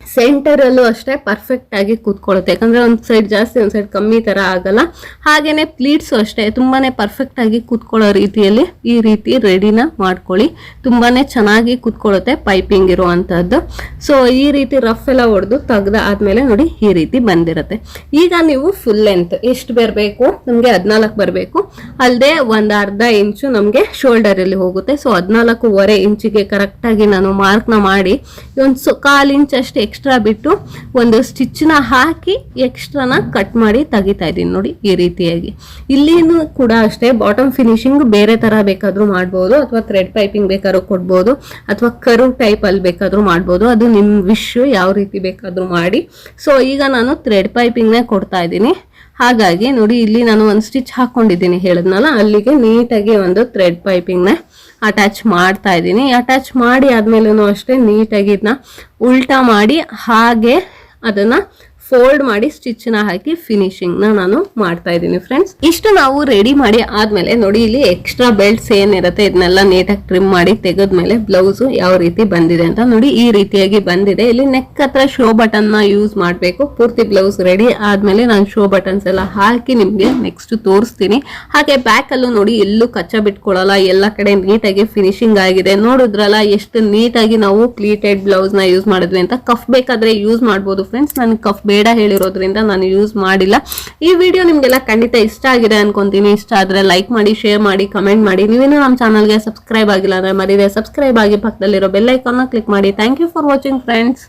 ಸೆಂಟರ್ ಅಲ್ಲೂ ಅಷ್ಟೇ ಪರ್ಫೆಕ್ಟ್ ಆಗಿ ಕೂತ್ಕೊಳ್ಳುತ್ತೆ. ಯಾಕಂದರೆ ಒಂದು ಸೈಡ್ ಜಾಸ್ತಿ, ಒಂದು ಸೈಡ್ ಕಮ್ಮಿ ತರ ಆಗಲ್ಲ. ಹಾಗೇನೆ ಪ್ಲೀಟ್ಸ್ ಅಷ್ಟೇ, ತುಂಬಾನೇ ಪರ್ಫೆಕ್ಟ್ ಆಗಿ ಕೂತ್ಕೊಳ್ಳೋ ರೀತಿಯಲ್ಲಿ ಈ ರೀತಿ ರೆಡಿನ ಮಾಡ್ಕೊಳ್ಳಿ. ತುಂಬಾನೇ ಚೆನ್ನಾಗಿ ಕೂತ್ಕೊಳ್ಳುತ್ತೆ ಪೈಪಿಂಗ್ ಇರುವಂಥದ್ದು ಸೊ ಈ ರೀತಿ ರಫ್ ಎಲ್ಲ ಹೊಡೆದು ತೆಗ್ದ ಆದ್ಮೇಲೆ ನೋಡಿ ಈ ರೀತಿ ಬಂದಿರುತ್ತೆ. ಈಗ ನೀವು ಫುಲ್ ಲೆಂತ್ ಎಷ್ಟು ಬರಬೇಕು? ನಮಗೆ ಹದಿನಾಲ್ಕು ಬರಬೇಕು. ಅಲ್ಲದೆ ಒಂದು ಅರ್ಧ ಇಂಚು ನಮಗೆ ಶೋಲ್ಡರಲ್ಲಿ ಹೋಗುತ್ತೆ. ಸೊ ಹದಿನಾಲ್ಕೂವರೆ ಇಂಚಿಗೆ ಕರೆಕ್ಟಾಗಿ ನಾನು ಮಾರ್ಕ್ನ ಮಾಡಿ ಒಂದು ಸೊ ಕಾಲು ಇಂಚ್ ಅಷ್ಟು ಎಕ್ಸ್ಟ್ರಾ ಬಿಟ್ಟು ಒಂದು ಸ್ಟಿಚ್ನ ಹಾಕಿ ಎಕ್ಸ್ಟ್ರಾನ ಕಟ್ ಮಾಡಿ ತೆಗಿತಾ ಇದ್ದೀನಿ ನೋಡಿ ಈ ರೀತಿಯಾಗಿ. ಇಲ್ಲಿನೂ ಕೂಡ ಅಷ್ಟೇ ಬಾಟಮ್ ಫಿನಿಶಿಂಗ್ ಬೇರೆ ಥರ ಬೇಕಾದರೂ ಮಾಡ್ಬೋದು ಅಥವಾ ಥ್ರೆಡ್ ಪೈಪಿಂಗ್ ಬೇಕಾದ್ರೂ ಕೊಡ್ಬೋದು ಅಥವಾ ಕರು ಟೈಪ್ ಅಲ್ಲಿ ಬೇಕಾದ್ರೂ ಮಾಡ್ಬೋದು. ಅದು ನಿಮ್ಮ ವಿಶ್ ಯಾವ ರೀತಿ ಬೇಕಾದರೂ ಮಾಡಿ. ಸೊ ಈಗ ನಾನು ಥ್ರೆಡ್ ಪೈಪಿಂಗ್ನೇ ಕೊಡ್ತಾ ಇದ್ದೀನಿ. ಹಾಗಾಗಿ ನೋಡಿ ಇಲ್ಲಿ ನಾನು ಒಂದು ಸ್ಟಿಚ್ ಹಾಕೊಂಡಿದ್ದೀನಿ ಹೇಳಿದ್ನಲ್ಲ, ಅಲ್ಲಿಗೆ ನೀಟಾಗಿ ಒಂದು ಥ್ರೆಡ್ ಪೈಪಿಂಗ್ನ ಅಟ್ಯಾಚ್ ಮಾಡ್ತಾ ಇದ್ದೀನಿ. ಅಟ್ಯಾಚ್ ಮಾಡಿ ಆದ್ಮೇಲೂ ಅಷ್ಟೇ ನೀಟಾಗಿ ಇದನ್ನ ಉಲ್ಟಾ ಮಾಡಿ ಹಾಗೆ ಅದನ್ನ ಫೋಲ್ಡ್ ಮಾಡಿ ಸ್ಟಿಚ್ನ ಹಾಕಿ ಫಿನಿಶಿಂಗ್ನ ನಾನು ಮಾಡ್ತಾ ಇದ್ದೀನಿ ಫ್ರೆಂಡ್ಸ್ ಇಷ್ಟು ನಾವು ರೆಡಿ ಮಾಡಿ ಆದ್ಮೇಲೆ ನೋಡಿ, ಇಲ್ಲಿ ಎಕ್ಸ್ಟ್ರಾ ಬೆಲ್ಟ್ಸ್ ಏನಿರುತ್ತೆ, ಇದನ್ನೆಲ್ಲ ನೀಟಾಗಿ ಟ್ರಿಮ್ ಮಾಡಿ ತೆಗೆದ್ಮೇಲೆ ಬ್ಲೌಸ್ ಯಾವ ರೀತಿ ಬಂದಿದೆ ಅಂತ ನೋಡಿ, ಈ ರೀತಿಯಾಗಿ ಬಂದಿದೆ. ಇಲ್ಲಿ ನೆಕ್ ಹತ್ರ ಶೋ ಬಟನ್ನ ಯೂಸ್ ಮಾಡಬೇಕು. ಪೂರ್ತಿ ಬ್ಲೌಸ್ ರೆಡಿ ಆದ್ಮೇಲೆ ನಾನು ಶೋ ಬಟನ್ಸ್ ಎಲ್ಲ ಹಾಕಿ ನಿಮ್ಗೆ ನೆಕ್ಸ್ಟ್ ತೋರಿಸ್ತೀನಿ. ಹಾಗೆ ಬ್ಯಾಕ್ ಅಲ್ಲೂ ನೋಡಿ, ಎಲ್ಲೂ ಕಚ್ಚಾ ಬಿಟ್ಕೊಳ್ಳಲ್ಲ ಎಲ್ಲ ಕಡೆ ನೀಟಾಗಿ ಫಿನಿಶಿಂಗ್ ಆಗಿದೆ. ನೋಡಿದ್ರಲ್ಲ, ಎಷ್ಟು ನೀಟಾಗಿ ನಾವು ಪ್ಲೀಟೆಡ್ ಬ್ಲೌಸ್ನ ಯೂಸ್ ಮಾಡಿದ್ವಿ ಅಂತ. ಕಫ್ ಬೇಕಾದ್ರೆ ಯೂಸ್ ಮಾಡಬಹುದು ಫ್ರೆಂಡ್ಸ್ ನನ್ ಕಫ್ ಬೇಡ ಹೇಳಿರೋದ್ರಿಂದ ನಾನು ಯೂಸ್ ಮಾಡಿಲ್ಲ. ಈ ವಿಡಿಯೋ ನಿಮ್ಗೆಲ್ಲ ಖಂಡಿತ ಇಷ್ಟ ಆಗಿದೆ ಅನ್ಕೊಂತೀನಿ. ಇಷ್ಟ ಆದ್ರೆ ಲೈಕ್ ಮಾಡಿ ಶೇರ್ ಮಾಡಿ ಕಮೆಂಟ್ ಮಾಡಿ. ನೀವೇನು ನಮ್ಮ ಚಾನಲ್ಗೆ ಸಬ್ಸ್ಕ್ರೈಬ್ ಆಗಿಲ್ಲ ಅಂದ್ರೆ ಮರಿದೆ. ಸಬ್ಸ್ಕ್ರೈಬ್ ಆಗಿ ಪಕ್ಕದಲ್ಲಿರೋ ಬೆಲ್ ಐಕಾನ್ ಕ್ಲಿಕ್ ಮಾಡಿ. Thank you for watching friends